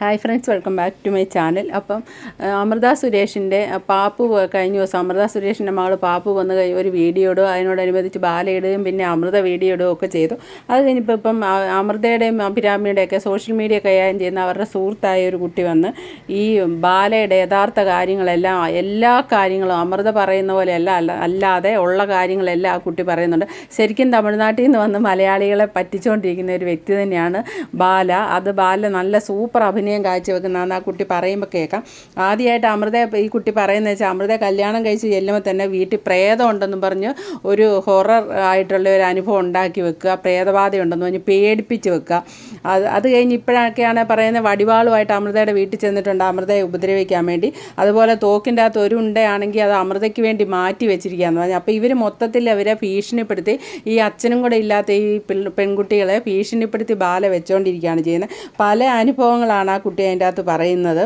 Hi friends welcome back to my channel അപ്പം അമൃത സുരേഷിന്റെ പാപ്പു കഴിഞ്ഞ ദിവസം അമൃത സുരേഷിന്റെ മകൾ പാപ്പു വന്ന് കഴിഞ്ഞ ഒരു വീഡിയോ ഇടുക അതിനോടനുബന്ധിച്ച് ബാലയിടുകയും പിന്നെ അമൃത വീഡിയോ ഇടുകയും ഒക്കെ ചെയ്തു. അത് കഴിഞ്ഞപ്പോൾ ഇപ്പം അമൃതയുടെയും അഭിരാമിയുടെയൊക്കെ സോഷ്യൽ മീഡിയ കൈകാര്യം ചെയ്യുന്ന അവരുടെ സുഹൃത്തായ ഒരു കുട്ടി വന്ന് ഈ ബാലയുടെ യഥാർത്ഥ കാര്യങ്ങളെല്ലാം എല്ലാ കാര്യങ്ങളും അമൃത പറയുന്ന പോലെ അല്ല അല്ലാതെ ഉള്ള കാര്യങ്ങളെല്ലാം ആ കുട്ടി പറയുന്നുണ്ട്. ശരിക്കും തമിഴ്നാട്ടിൽ നിന്ന് വന്ന് മലയാളികളെ പറ്റിച്ചുകൊണ്ടിരിക്കുന്ന ഒരു വ്യക്തി തന്നെയാണ് ബാല. അത് ബാല നല്ല സൂപ്പർ അഭിനയം കാഴ്ചവെക്കുന്നതെന്ന് ആ കുട്ടി പറയുമ്പോൾ കേൾക്കാം. ആദ്യമായിട്ട് അമൃത ഈ കുട്ടി പറയുന്നത് വെച്ചാൽ അമൃത കല്യാണം കഴിച്ച് ചെല്ലുമ്പോൾ തന്നെ വീട്ടിൽ പ്രേതം ഉണ്ടെന്നും പറഞ്ഞ് ഒരു ഹൊറർ ആയിട്ടുള്ള ഒരു അനുഭവം ഉണ്ടാക്കി വെക്കുക പ്രേതബാധ ഉണ്ടെന്ന് പറഞ്ഞ് പേടിപ്പിച്ച് വെക്കുക. അത് അത് കഴിഞ്ഞ് ഇപ്പോഴൊക്കെയാണ് പറയുന്നത് വടിവാളുമായിട്ട് അമൃതയുടെ വീട്ടിൽ ചെന്നിട്ടുണ്ട് അമൃതയെ ഉപദ്രവിക്കാൻ വേണ്ടി. അതുപോലെ തോക്കിന്റെ അകത്ത് ഒരു ഉണ്ടയാണെങ്കിൽ അത് അമൃതയ്ക്ക് വേണ്ടി മാറ്റി വെച്ചിരിക്കുകയെന്ന് പറഞ്ഞു. അപ്പോൾ ഇവർ മൊത്തത്തിൽ അവരെ ഭീഷണിപ്പെടുത്തി ഈ അച്ഛനും കൂടെ ഇല്ലാത്ത ഈ പെൺകുട്ടികളെ ഭീഷണിപ്പെടുത്തി ബാല വെച്ചുകൊണ്ടിരിക്കുകയാണ് ചെയ്യുന്നത്. പല അനുഭവങ്ങളാണ് ആ കുട്ടി അതിന്റെ അകത്ത് പറയുന്നത്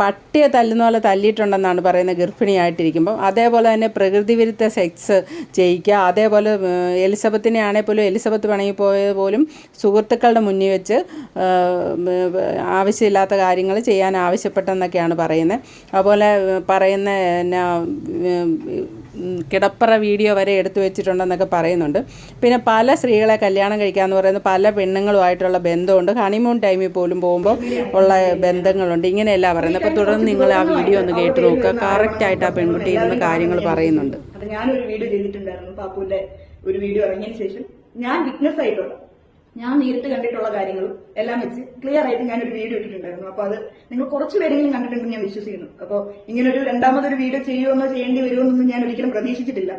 പട്ടിയെ തല്ലുന്ന പോലെ തല്ലിയിട്ടുണ്ടെന്നാണ് പറയുന്നത് ഗർഭിണിയായിട്ടിരിക്കുമ്പോൾ അതേപോലെ തന്നെ പ്രകൃതി വിരുദ്ധ സെക്സ് ചെയ്യിക്കുക. അതേപോലെ എലിസബത്തിനെ ആണെങ്കിൽ പോലും എലിസബത്ത് പണങ്ങി പോയത് പോലും സുഹൃത്തുക്കളുടെ മുന്നിൽ വെച്ച് ആവശ്യമില്ലാത്ത കാര്യങ്ങൾ ചെയ്യാൻ ആവശ്യപ്പെട്ടെന്നൊക്കെയാണ് പറയുന്നത്. അതുപോലെ പറയുന്ന എന്നാ കിടപ്പറ വീഡിയോ വരെ എടുത്തു വെച്ചിട്ടുണ്ടെന്നൊക്കെ പറയുന്നുണ്ട്. പിന്നെ പല സ്ത്രീകളെ കല്യാണം കഴിക്കാന്ന് പറയുന്നത് പല പെണ്ണുങ്ങളുമായിട്ടുള്ള ബന്ധമുണ്ട്. ഹണിമൂൺ ടൈമിൽ പോലും പോകുമ്പോൾ ഉള്ള ബന്ധങ്ങളുണ്ട്. ഇങ്ങനെയല്ല പറയുന്നത്. അപ്പോൾ തുടർന്ന് നിങ്ങൾ ആ വീഡിയോ ഒന്ന് കേട്ട് നോക്കുക. കറക്റ്റായിട്ട് ആ പെൺകുട്ടി ഇരുന്ന് കാര്യങ്ങൾ പറയുന്നുണ്ട്. ഞാനൊരു വീഡിയോ ചെയ്തിട്ടുണ്ടായിരുന്നു. പാപ്പുവിന്റെ ഒരു വീഡിയോ ഇറങ്ങിയ ശേഷം ഞാൻ വിറ്റ്നസ് ആയിട്ടുള്ള ഞാൻ നേരിട്ട് കണ്ടിട്ടുള്ള കാര്യങ്ങളും എല്ലാം വെച്ച് ക്ലിയർ ആയിട്ട് ഞാൻ ഒരു വീഡിയോ ഇട്ടിട്ടുണ്ടായിരുന്നു. അപ്പൊ അത് നിങ്ങൾ കുറച്ച് പേരെങ്കിലും കണ്ടിട്ടുണ്ടെന്ന് ഞാൻ വിശ്വസിക്കുന്നു. അപ്പോൾ ഇങ്ങനെ ഒരു രണ്ടാമതൊരു വീഡിയോ ചെയ്യുമെന്നോ ചെയ്യേണ്ടി വരുമെന്നൊന്നും ഞാൻ ഒരിക്കലും പ്രതീക്ഷിച്ചിട്ടില്ല.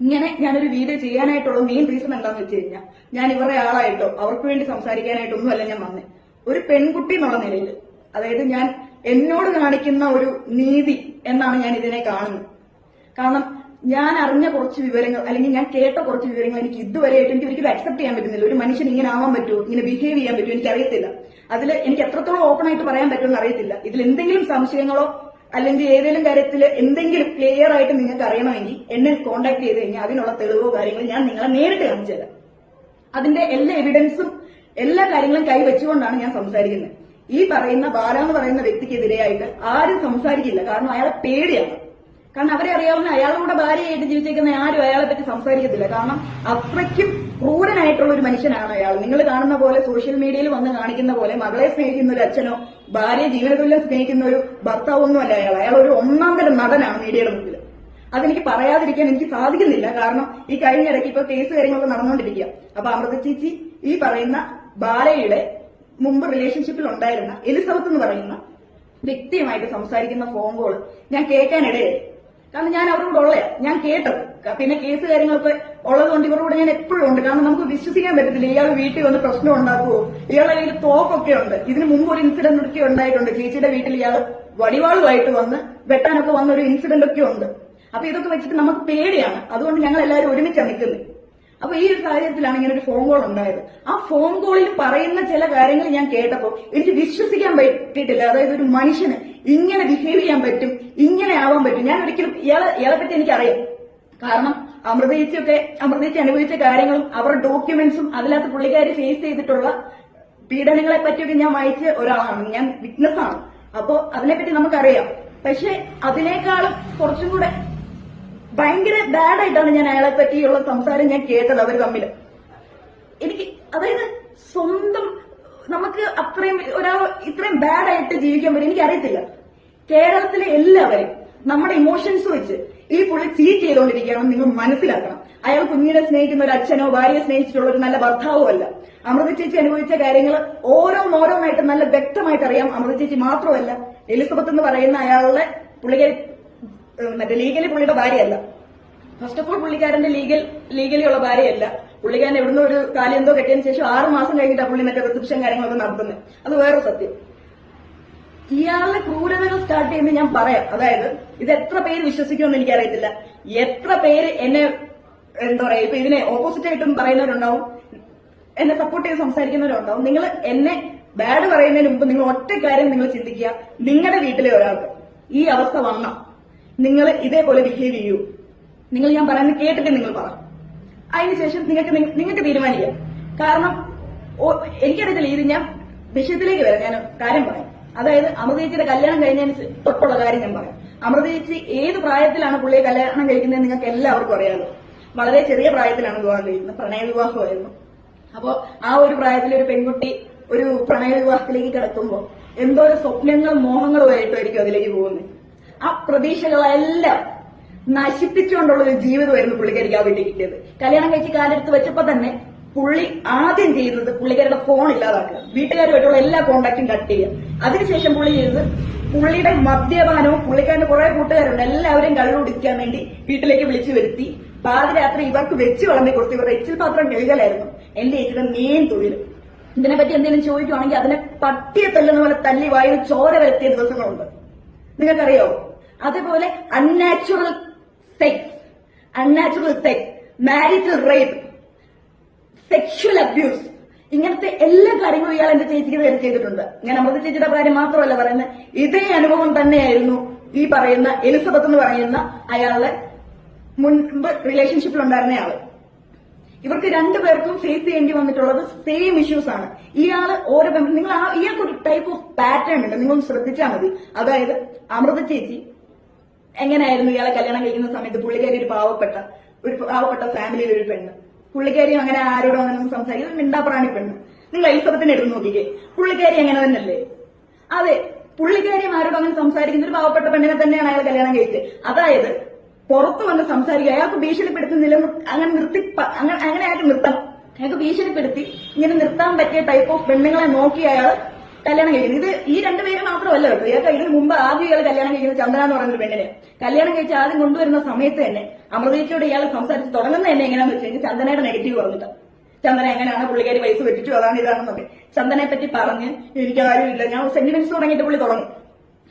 ഇങ്ങനെ ഞാനൊരു വീഡിയോ ചെയ്യാനായിട്ടുള്ള മെയിൻ റീസൺ എന്താണെന്ന് വെച്ച് കഴിഞ്ഞാൽ ഞാൻ ഇവരുടെ ആളായിട്ടോ അവർക്ക് വേണ്ടി സംസാരിക്കാനായിട്ടൊന്നും അല്ല ഞാൻ വന്നേ. ഒരു പെൺകുട്ടി എന്നുള്ള നിലയിൽ. അതായത് ഞാൻ എന്നോട് കാണിക്കുന്ന ഒരു നീതി എന്നാണ് ഞാൻ ഇതിനെ കാണുന്നത്. കാരണം ഞാൻ അറിഞ്ഞ കുറച്ച് വിവരങ്ങൾ അല്ലെങ്കിൽ ഞാൻ കേട്ട കുറച്ച് വിവരങ്ങൾ എനിക്ക് ഇതുവരെയായിട്ട് എനിക്ക് ഒരിക്കലും അക്സെപ്റ്റ് ചെയ്യാൻ പറ്റുന്നില്ല. ഒരു മനുഷ്യൻ ഇങ്ങനെ ആവാൻ പറ്റുമോ? ഇങ്ങനെ ബിഹേവ് ചെയ്യാൻ പറ്റുമോ? എനിക്ക് അറിയത്തില്ല അതിൽ എനിക്ക് എത്രത്തോളം ഓപ്പൺ ആയിട്ട് പറയാൻ പറ്റുമെന്ന് അറിയത്തില്ല. ഇതിൽ എന്തെങ്കിലും സംശയങ്ങളോ അല്ലെങ്കിൽ ഏതെങ്കിലും കാര്യത്തിൽ എന്തെങ്കിലും ക്ലിയർ ആയിട്ട് നിങ്ങൾക്ക് അറിയണമെങ്കിൽ എന്നെ കോൺടാക്ട് ചെയ്ത് കഴിഞ്ഞാൽ അതിനുള്ള തെളിവോ കാര്യങ്ങളോ ഞാൻ നിങ്ങളെ നേരിട്ട് കാണിച്ചു തരാം അതിന്റെ എല്ലാ എവിഡൻസും എല്ലാ കാര്യങ്ങളും കൈവച്ചുകൊണ്ടാണ് ഞാൻ സംസാരിക്കുന്നത്. ഈ പറയുന്ന ബാല എന്ന് പറയുന്ന വ്യക്തിക്കെതിരെയായിട്ട് ആരും സംസാരിക്കില്ല. കാരണം അയാളെ പേടിയാണ്. കാരണം അവരെ അറിയാവുന്ന അയാളുടെ ഭാര്യയായിട്ട് ജീവിച്ചേക്കുന്ന ആരും അയാളെ പറ്റി സംസാരിക്കത്തില്ല. കാരണം അത്രയ്ക്കും ക്രൂരനായിട്ടുള്ള ഒരു മനുഷ്യനാണ് അയാൾ. നിങ്ങൾ കാണുന്ന പോലെ സോഷ്യൽ മീഡിയയിൽ വന്ന് കാണിക്കുന്ന പോലെ മകളെ സ്നേഹിക്കുന്ന ഒരു അച്ഛനോ ഭാര്യ ജീവനതുല്യം സ്നേഹിക്കുന്ന ഒരു ഭർത്താവൊന്നുമല്ല അയാൾ. അയാൾ ഒരു ഒന്നാം തരം നടനാണ് മീഡിയയുടെ മുമ്പിൽ. അതെനിക്ക് പറയാതിരിക്കാൻ എനിക്ക് സാധിക്കുന്നില്ല. കാരണം ഈ കഴിഞ്ഞ ഇടയ്ക്ക് ഇപ്പൊ കേസ് കാര്യങ്ങളൊക്കെ നടന്നുകൊണ്ടിരിക്കുക അപ്പൊ അമൃത ചേച്ചി ഈ പറയുന്ന ബാലയുടെ മുമ്പ് റിലേഷൻഷിപ്പിൽ ഉണ്ടായിരുന്ന എലിസബത്ത് എന്ന് പറയുന്ന വ്യക്തിയുമായിട്ട് സംസാരിക്കുന്ന ഫോൺ കോൾ ഞാൻ കേൾക്കാനിടയായി. കാരണം ഞാൻ അവരോട് ഉള്ളയാ. ഞാൻ കേട്ടത്. പിന്നെ കേസ് കാര്യങ്ങളൊക്കെ ഉള്ളതുകൊണ്ട് ഇവരോട് ഞാൻ എപ്പോഴും ഉണ്ട്. കാരണം നമുക്ക് വിശ്വസിക്കാൻ പറ്റത്തില്ല. ഇയാൾ വീട്ടിൽ വന്ന് പ്രശ്നം ഉണ്ടാക്കുമോ ഇയാളുടെ കയ്യിൽ തോക്കൊക്കെ ഉണ്ട്. ഇതിന് മുമ്പ് ഒരു ഇൻസിഡന്റ് ഒക്കെ ഉണ്ടായിട്ടുണ്ട്. ചേച്ചിയുടെ വീട്ടിൽ ഇയാൾ വടിവാളുമായിട്ട് വന്ന് വെട്ടാനൊക്കെ വന്ന ഒരു ഇൻസിഡന്റ് ഒക്കെ ഉണ്ട്. അപ്പൊ ഇതൊക്കെ വെച്ചിട്ട് നമുക്ക് പേടിയാണ്. അതുകൊണ്ട് ഞങ്ങൾ എല്ലാവരും ഒരുമിച്ചാണ് നിൽക്കുന്നത് അപ്പൊ ഈ ഒരു സാഹചര്യത്തിലാണ് ഇങ്ങനെ ഒരു ഫോൺ കോൾ ഉണ്ടായത്. ആ ഫോൺ കോളിൽ പറയുന്ന ചില കാര്യങ്ങൾ ഞാൻ കേട്ടപ്പോൾ എനിക്ക് വിശ്വസിക്കാൻ പറ്റിയിട്ടില്ല. അതായത് ഒരു മനുഷ്യന് ഇങ്ങനെ ബിഹേവ് ചെയ്യാൻ പറ്റും ഇങ്ങനെ ആവാൻ പറ്റും. ഞാൻ ഒരിക്കലും ഇയാളെ ഇയാളെ പറ്റി എനിക്കറിയാം. കാരണം അമൃതേച്ചിയൊക്കെ അമൃതേച്ചി അനുഭവിച്ച കാര്യങ്ങളും അവരുടെ ഡോക്യുമെന്റ്സും അതിനകത്ത് പുള്ളിക്കാർ ഫേസ് ചെയ്തിട്ടുള്ള പീഡനങ്ങളെ പറ്റിയൊക്കെ ഞാൻ വായിച്ച ഒരാളാണ്. ഞാൻ വിറ്റ്നസ് ആണ്. അപ്പോ അതിനെപ്പറ്റി നമുക്കറിയാം. പക്ഷെ അതിനേക്കാളും കുറച്ചും കൂടെ ഭയങ്കര ബാഡ് ആയിട്ടാണ് ഞാൻ അയാളെ പറ്റിയുള്ള സംസാരം ഞാൻ കേട്ടത് അവർ തമ്മിൽ എനിക്ക് അതായത് സ്വന്തം നമുക്ക് അത്രയും ഒരാൾ ഇത്രയും ബാഡ് ആയിട്ട് ജീവിക്കാൻ പറ്റും. എനിക്കറിയത്തില്ല. കേരളത്തിലെ എല്ലാവരും നമ്മുടെ ഇമോഷൻസ് വെച്ച് ഈ പുള്ളി ചീറ്റ് ചെയ്തുകൊണ്ടിരിക്കുകയാണെന്ന് നിങ്ങൾ മനസ്സിലാക്കണം. അയാൾ കുഞ്ഞിനെ സ്നേഹിക്കുന്ന ഒരു അച്ഛനോ ഭാര്യയെ സ്നേഹിച്ചിട്ടുള്ള ഒരു നല്ല ഭർത്താവോ അല്ല. അമൃത ചേച്ചി അനുഭവിച്ച കാര്യങ്ങൾ ഓരോന്നോരോന്നായിട്ട് നല്ല വ്യക്തമായിട്ട് അറിയാം അമൃത ചേച്ചി മാത്രമല്ല എലിസബത്ത് എന്ന് പറയുന്ന അയാളുടെ പുള്ളിക്കാരി മറ്റേ ലീഗലി പുള്ളിയുടെ ഭാര്യയല്ല. ഫസ്റ്റ് ഓഫ് ഓൾ പുള്ളിക്കാരന്റെ ലീഗൽ ലീഗലി ഉള്ള ഭാര്യയല്ല. പുള്ളിക്കാരൻ എവിടുന്ന് ഒരു കാലം എന്തോ കെട്ടിയതിന് ശേഷം ആറ് മാസം കഴിഞ്ഞിട്ടാണ് പുള്ളി മറ്റേ റിസപ്ഷൻ കാര്യങ്ങളൊക്കെ നടത്തുന്നത് അത് വേറെ സത്യം. ഇയാളുടെ ക്രൂരതകൾ സ്റ്റാർട്ട് ചെയ്യുമ്പോൾ ഞാൻ പറയാം. അതായത് ഇത് എത്ര പേര് വിശ്വസിക്കുമെന്ന് എനിക്കറിയത്തില്ല. എത്ര പേര് എന്നെ എന്താ പറയാ ഇപ്പൊ ഇതിനെ ഓപ്പോസിറ്റ് ആയിട്ടും പറയുന്നവരുണ്ടാവും. എന്നെ സപ്പോർട്ട് ചെയ്ത് സംസാരിക്കുന്നവരുണ്ടാവും. നിങ്ങൾ എന്നെ ബാഡ് പറയുന്നതിന് മുമ്പ് നിങ്ങൾ ഒറ്റ കാര്യം നിങ്ങൾ ചിന്തിക്കുക. നിങ്ങളുടെ വീട്ടിലെ ഒരാൾക്ക് ഈ അവസ്ഥ വന്ന നിങ്ങൾ ഇതേപോലെ ബിഹേവ് ചെയ്യൂ. നിങ്ങൾ ഞാൻ പറയുന്നത് കേട്ടിട്ട് നിങ്ങൾ പറ. അതിനുശേഷം നിങ്ങൾക്ക് നിങ്ങൾക്ക് തീരുമാനിക്കാം. കാരണം എനിക്കറിയത്തില്ല ഇത് ഞാൻ വിഷയത്തിലേക്ക് വരാം. ഞാൻ കാര്യം പറയാം. അതായത് അമൃതേച്ചിയുടെ കല്യാണം കഴിഞ്ഞതിന് തൊട്ടുള്ള കാര്യം ഞാൻ പറയാം. അമൃതേച്ചി ഏത് പ്രായത്തിലാണ് പുള്ളിയെ കല്യാണം കഴിക്കുന്നത് നിങ്ങൾക്ക് എല്ലാവർക്കും അറിയാമല്ലോ വളരെ ചെറിയ പ്രായത്തിലാണ് വിവാഹം കഴിക്കുന്നത്. പ്രണയ വിവാഹമായിരുന്നു. അപ്പോ ആ ഒരു പ്രായത്തിൽ ഒരു പെൺകുട്ടി ഒരു പ്രണയ വിവാഹത്തിലേക്ക് കിടക്കുമ്പോൾ എന്തോ സ്വപ്നങ്ങളും മോഹങ്ങളുമായിട്ടായിരിക്കും അതിലേക്ക് പോകുന്നത്. ആ പ്രതീക്ഷകളെല്ലാം നശിപ്പിച്ചുകൊണ്ടുള്ള ഒരു ജീവിതമായിരുന്നു പുള്ളിക്കാരിക്ക് ആ വീട്ടിൽ കിട്ടിയത്. കല്യാണം കഴിച്ച് കാലെടുത്ത് വെച്ചപ്പോ തന്നെ പുള്ളി ആദ്യം ചെയ്യുന്നത് പുള്ളിക്കാരുടെ ഫോൺ ഇല്ലാതാക്കുക. വീട്ടുകാരുമായിട്ടുള്ള എല്ലാ കോണ്ടാക്റ്റും കട്ട് ചെയ്യുക. അതിനുശേഷം പുള്ളി ചെയ്തത് പുള്ളിയുടെ മദ്യപാനവും പുള്ളിക്കാരന്റെ കുറെ കൂട്ടുകാരുണ്ട്. എല്ലാവരും കള്ളുടിക്കാൻ വേണ്ടി വീട്ടിലേക്ക് വിളിച്ചു വരുത്തി. പാതിരാത്രി ഇവർക്ക് വെച്ച് വിളമ്പി കൊടുത്തു ഇവരുടെ എച്ചിൽ പാത്രം കഴുകലായിരുന്നു. എന്റെ ഏച്ചിയുടെ മെയിൻ തൊഴിൽ ഇതിനെപ്പറ്റി എന്തെങ്കിലും ചോദിക്കുവാണെങ്കിൽ അതിനെ പട്ടിയെ തല്ലുന്ന പോലെ തല്ലി വായിൽ ചോര വരുത്തിയ ദിവസങ്ങളുണ്ട്. നിങ്ങൾക്കറിയാവോ അതേപോലെ unnatural sex unnatural sex marital rape sexual abuse ഇങ്ങനത്തെ എല്ലാ കാര്യങ്ങളും ഇയാൾ എന്റെ ചേച്ചിക്ക് നേരെ ചെയ്തിട്ടുണ്ട്. ഞാൻ അമൃത ചേച്ചിയുടെ കാര്യം മാത്രമല്ല പറയുന്നത്. ഇതേ അനുഭവം തന്നെയായിരുന്നു ഈ പറയുന്ന എലിസബത്ത് എന്ന് പറയുന്ന അയാളെ മുൻപ് റിലേഷൻഷിപ്പിൽ ഉണ്ടായിരുന്ന ആൾ. ഇവർക്ക് രണ്ടുപേർക്കും ഫേസ് ചെയ്യേണ്ടി വന്നിട്ടുള്ളത് സെയിം ഇഷ്യൂസ് ആണ്. ഇയാൾ ഓരോ നിങ്ങൾ ഇയാൾക്കൊരു ടൈപ്പ് ഓഫ് പാറ്റേൺ ഉണ്ട്. നിങ്ങൾ ശ്രദ്ധിച്ചാൽ മതി. അതായത് അമൃത ചേച്ചി എങ്ങനെയായിരുന്നു ഇയാളെ കല്യാണം കഴിക്കുന്ന സമയത്ത് പുള്ളിക്കാരി ഒരു പാവപ്പെട്ട ഒരു പാവപ്പെട്ട ഫാമിലിയിൽ ഒരു പെണ്ണ്? പുള്ളിക്കാരി അങ്ങനെ ആരോടും അങ്ങനെ സംസാരിക്കുന്നത് സംസാരിക്കും മിണ്ടാപ്രാണി പെണ്ണ്. നിങ്ങൾ എലിസബത്തിനെ എടുത്ത് നോക്കിക്കേ. പുള്ളിക്കാരി അങ്ങനെ തന്നെയല്ലേ? അതെ പുള്ളിക്കാരി ആരോടും അങ്ങനെ സംസാരിക്കുന്ന ഒരു പാവപ്പെട്ട പെണ്ണിനെ തന്നെയാണ് അയാൾ കല്യാണം കഴിച്ചത്. അതായത് പുറത്തു വന്ന് സംസാരിക്കുക അയാൾക്ക് ഭീഷണിപ്പെടുത്തി നില അങ്ങനെ നിർത്തി അങ്ങനെ അങ്ങനെ അയാൾക്ക് നിർത്തണം. അയാൾക്ക് ഭീഷണിപ്പെടുത്തി ഇങ്ങനെ നിർത്താൻ പറ്റിയ ടൈപ്പ് ഓഫ് പെണ്ണുങ്ങളെ നോക്കി അയാൾ കല്യാണം കഴിക്കുന്നത്. ഇത് ഈ രണ്ടുപേര് മാത്രമല്ല കേട്ടോ. ഇയാൾക്ക് ഇതിന് മുമ്പ് ആദ്യം ഇയാൾ കല്യാണം കഴിക്കുന്ന ചന്ദന എന്ന് പറയുന്ന പെണ്ണിനെ. കല്യാണം കഴിച്ച് ആദ്യം കൊണ്ടുവരുന്ന സമയത്ത് തന്നെ അമൃതയ്ക്കോട് ഇയാൾ സംസാരിച്ച് തുടങ്ങുന്ന തന്നെ എങ്ങനെയാണെന്ന് വെച്ച് കഴിഞ്ഞാൽ ചന്ദനയുടെ നെഗറ്റീവ് പറഞ്ഞിട്ട്. ചന്ദന എങ്ങനെയാണ് പുള്ളിക്കാരി പൈസ പറ്റിച്ചു അതാണ് ഇതാണെന്നൊക്കെ. ചന്ദനെ പറ്റി പറഞ്ഞ് എനിക്ക് ആരുമില്ല ഞാൻ സെന്റിമെന്റ്സ് തുടങ്ങിയിട്ട് പുള്ളി തുടങ്ങും.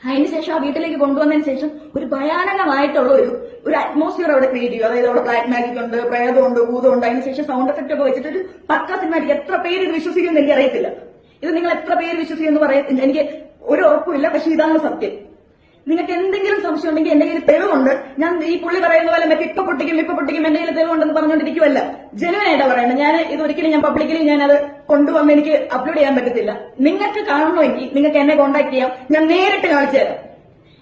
അതിന് ശേഷം ആ വീട്ടിലേക്ക് കൊണ്ടുവന്നതിന് ശേഷം ഒരു ഭയാനകമായിട്ടുള്ള ഒരു ഒരു അറ്റ്മോസ്ഫിയർ അവിടെ ക്രിയേറ്റ് ചെയ്യും. അതായത് അവിടെ ബ്ലാക്ക് മാജിക് ഉണ്ട് പ്രേതമുണ്ട് ഭൂതമുണ്ട്. അതിന് ശേഷം സൗണ്ട് എഫക്റ്റ് ഒക്കെ വെച്ചിട്ട് ഒരു പക്ക സിനിമാറ്റിക് എത്ര പേര് ഇത് വിശ്വസിക്കുമെന്ന് എനിക്ക് അറിയത്തില്ല ഇത് നിങ്ങൾ എത്ര പേര് വിശ്വസിക്കുമെന്ന് പറയത്തില്ല എനിക്ക് ഒരു ഉറപ്പുമില്ല പക്ഷെ ഇതാണ് സത്യം. നിങ്ങൾക്ക് എന്തെങ്കിലും സംശയം ഉണ്ടെങ്കിൽ എന്റെ കയ്യിൽ തെളിവുണ്ട്. ഞാൻ ഈ പുള്ളി പറയുന്ന പോലെ മറ്റേ ഇപ്പൊ പൊട്ടിക്കും ഇപ്പൊ പൊട്ടിക്കും എന്റെ കയ്യിൽ തെളിവുണ്ടെന്ന് പറഞ്ഞുകൊണ്ടിരിക്കുവല്ല. ജനുവനായിട്ടാണ് പറയുന്നത് ഞാൻ ഇത് ഒരിക്കലും ഞാൻ പബ്ലിക്കലി ഞാൻ അത് കൊണ്ടുവന്ന് എനിക്ക് അപ്ലോഡ് ചെയ്യാൻ പറ്റത്തില്ല. നിങ്ങൾക്ക് കാണണമെങ്കിൽ നിങ്ങൾക്ക് എന്നെ കോൺടാക്ട് ചെയ്യാം. ഞാൻ നേരിട്ട് കാണിച്ചു തരാം.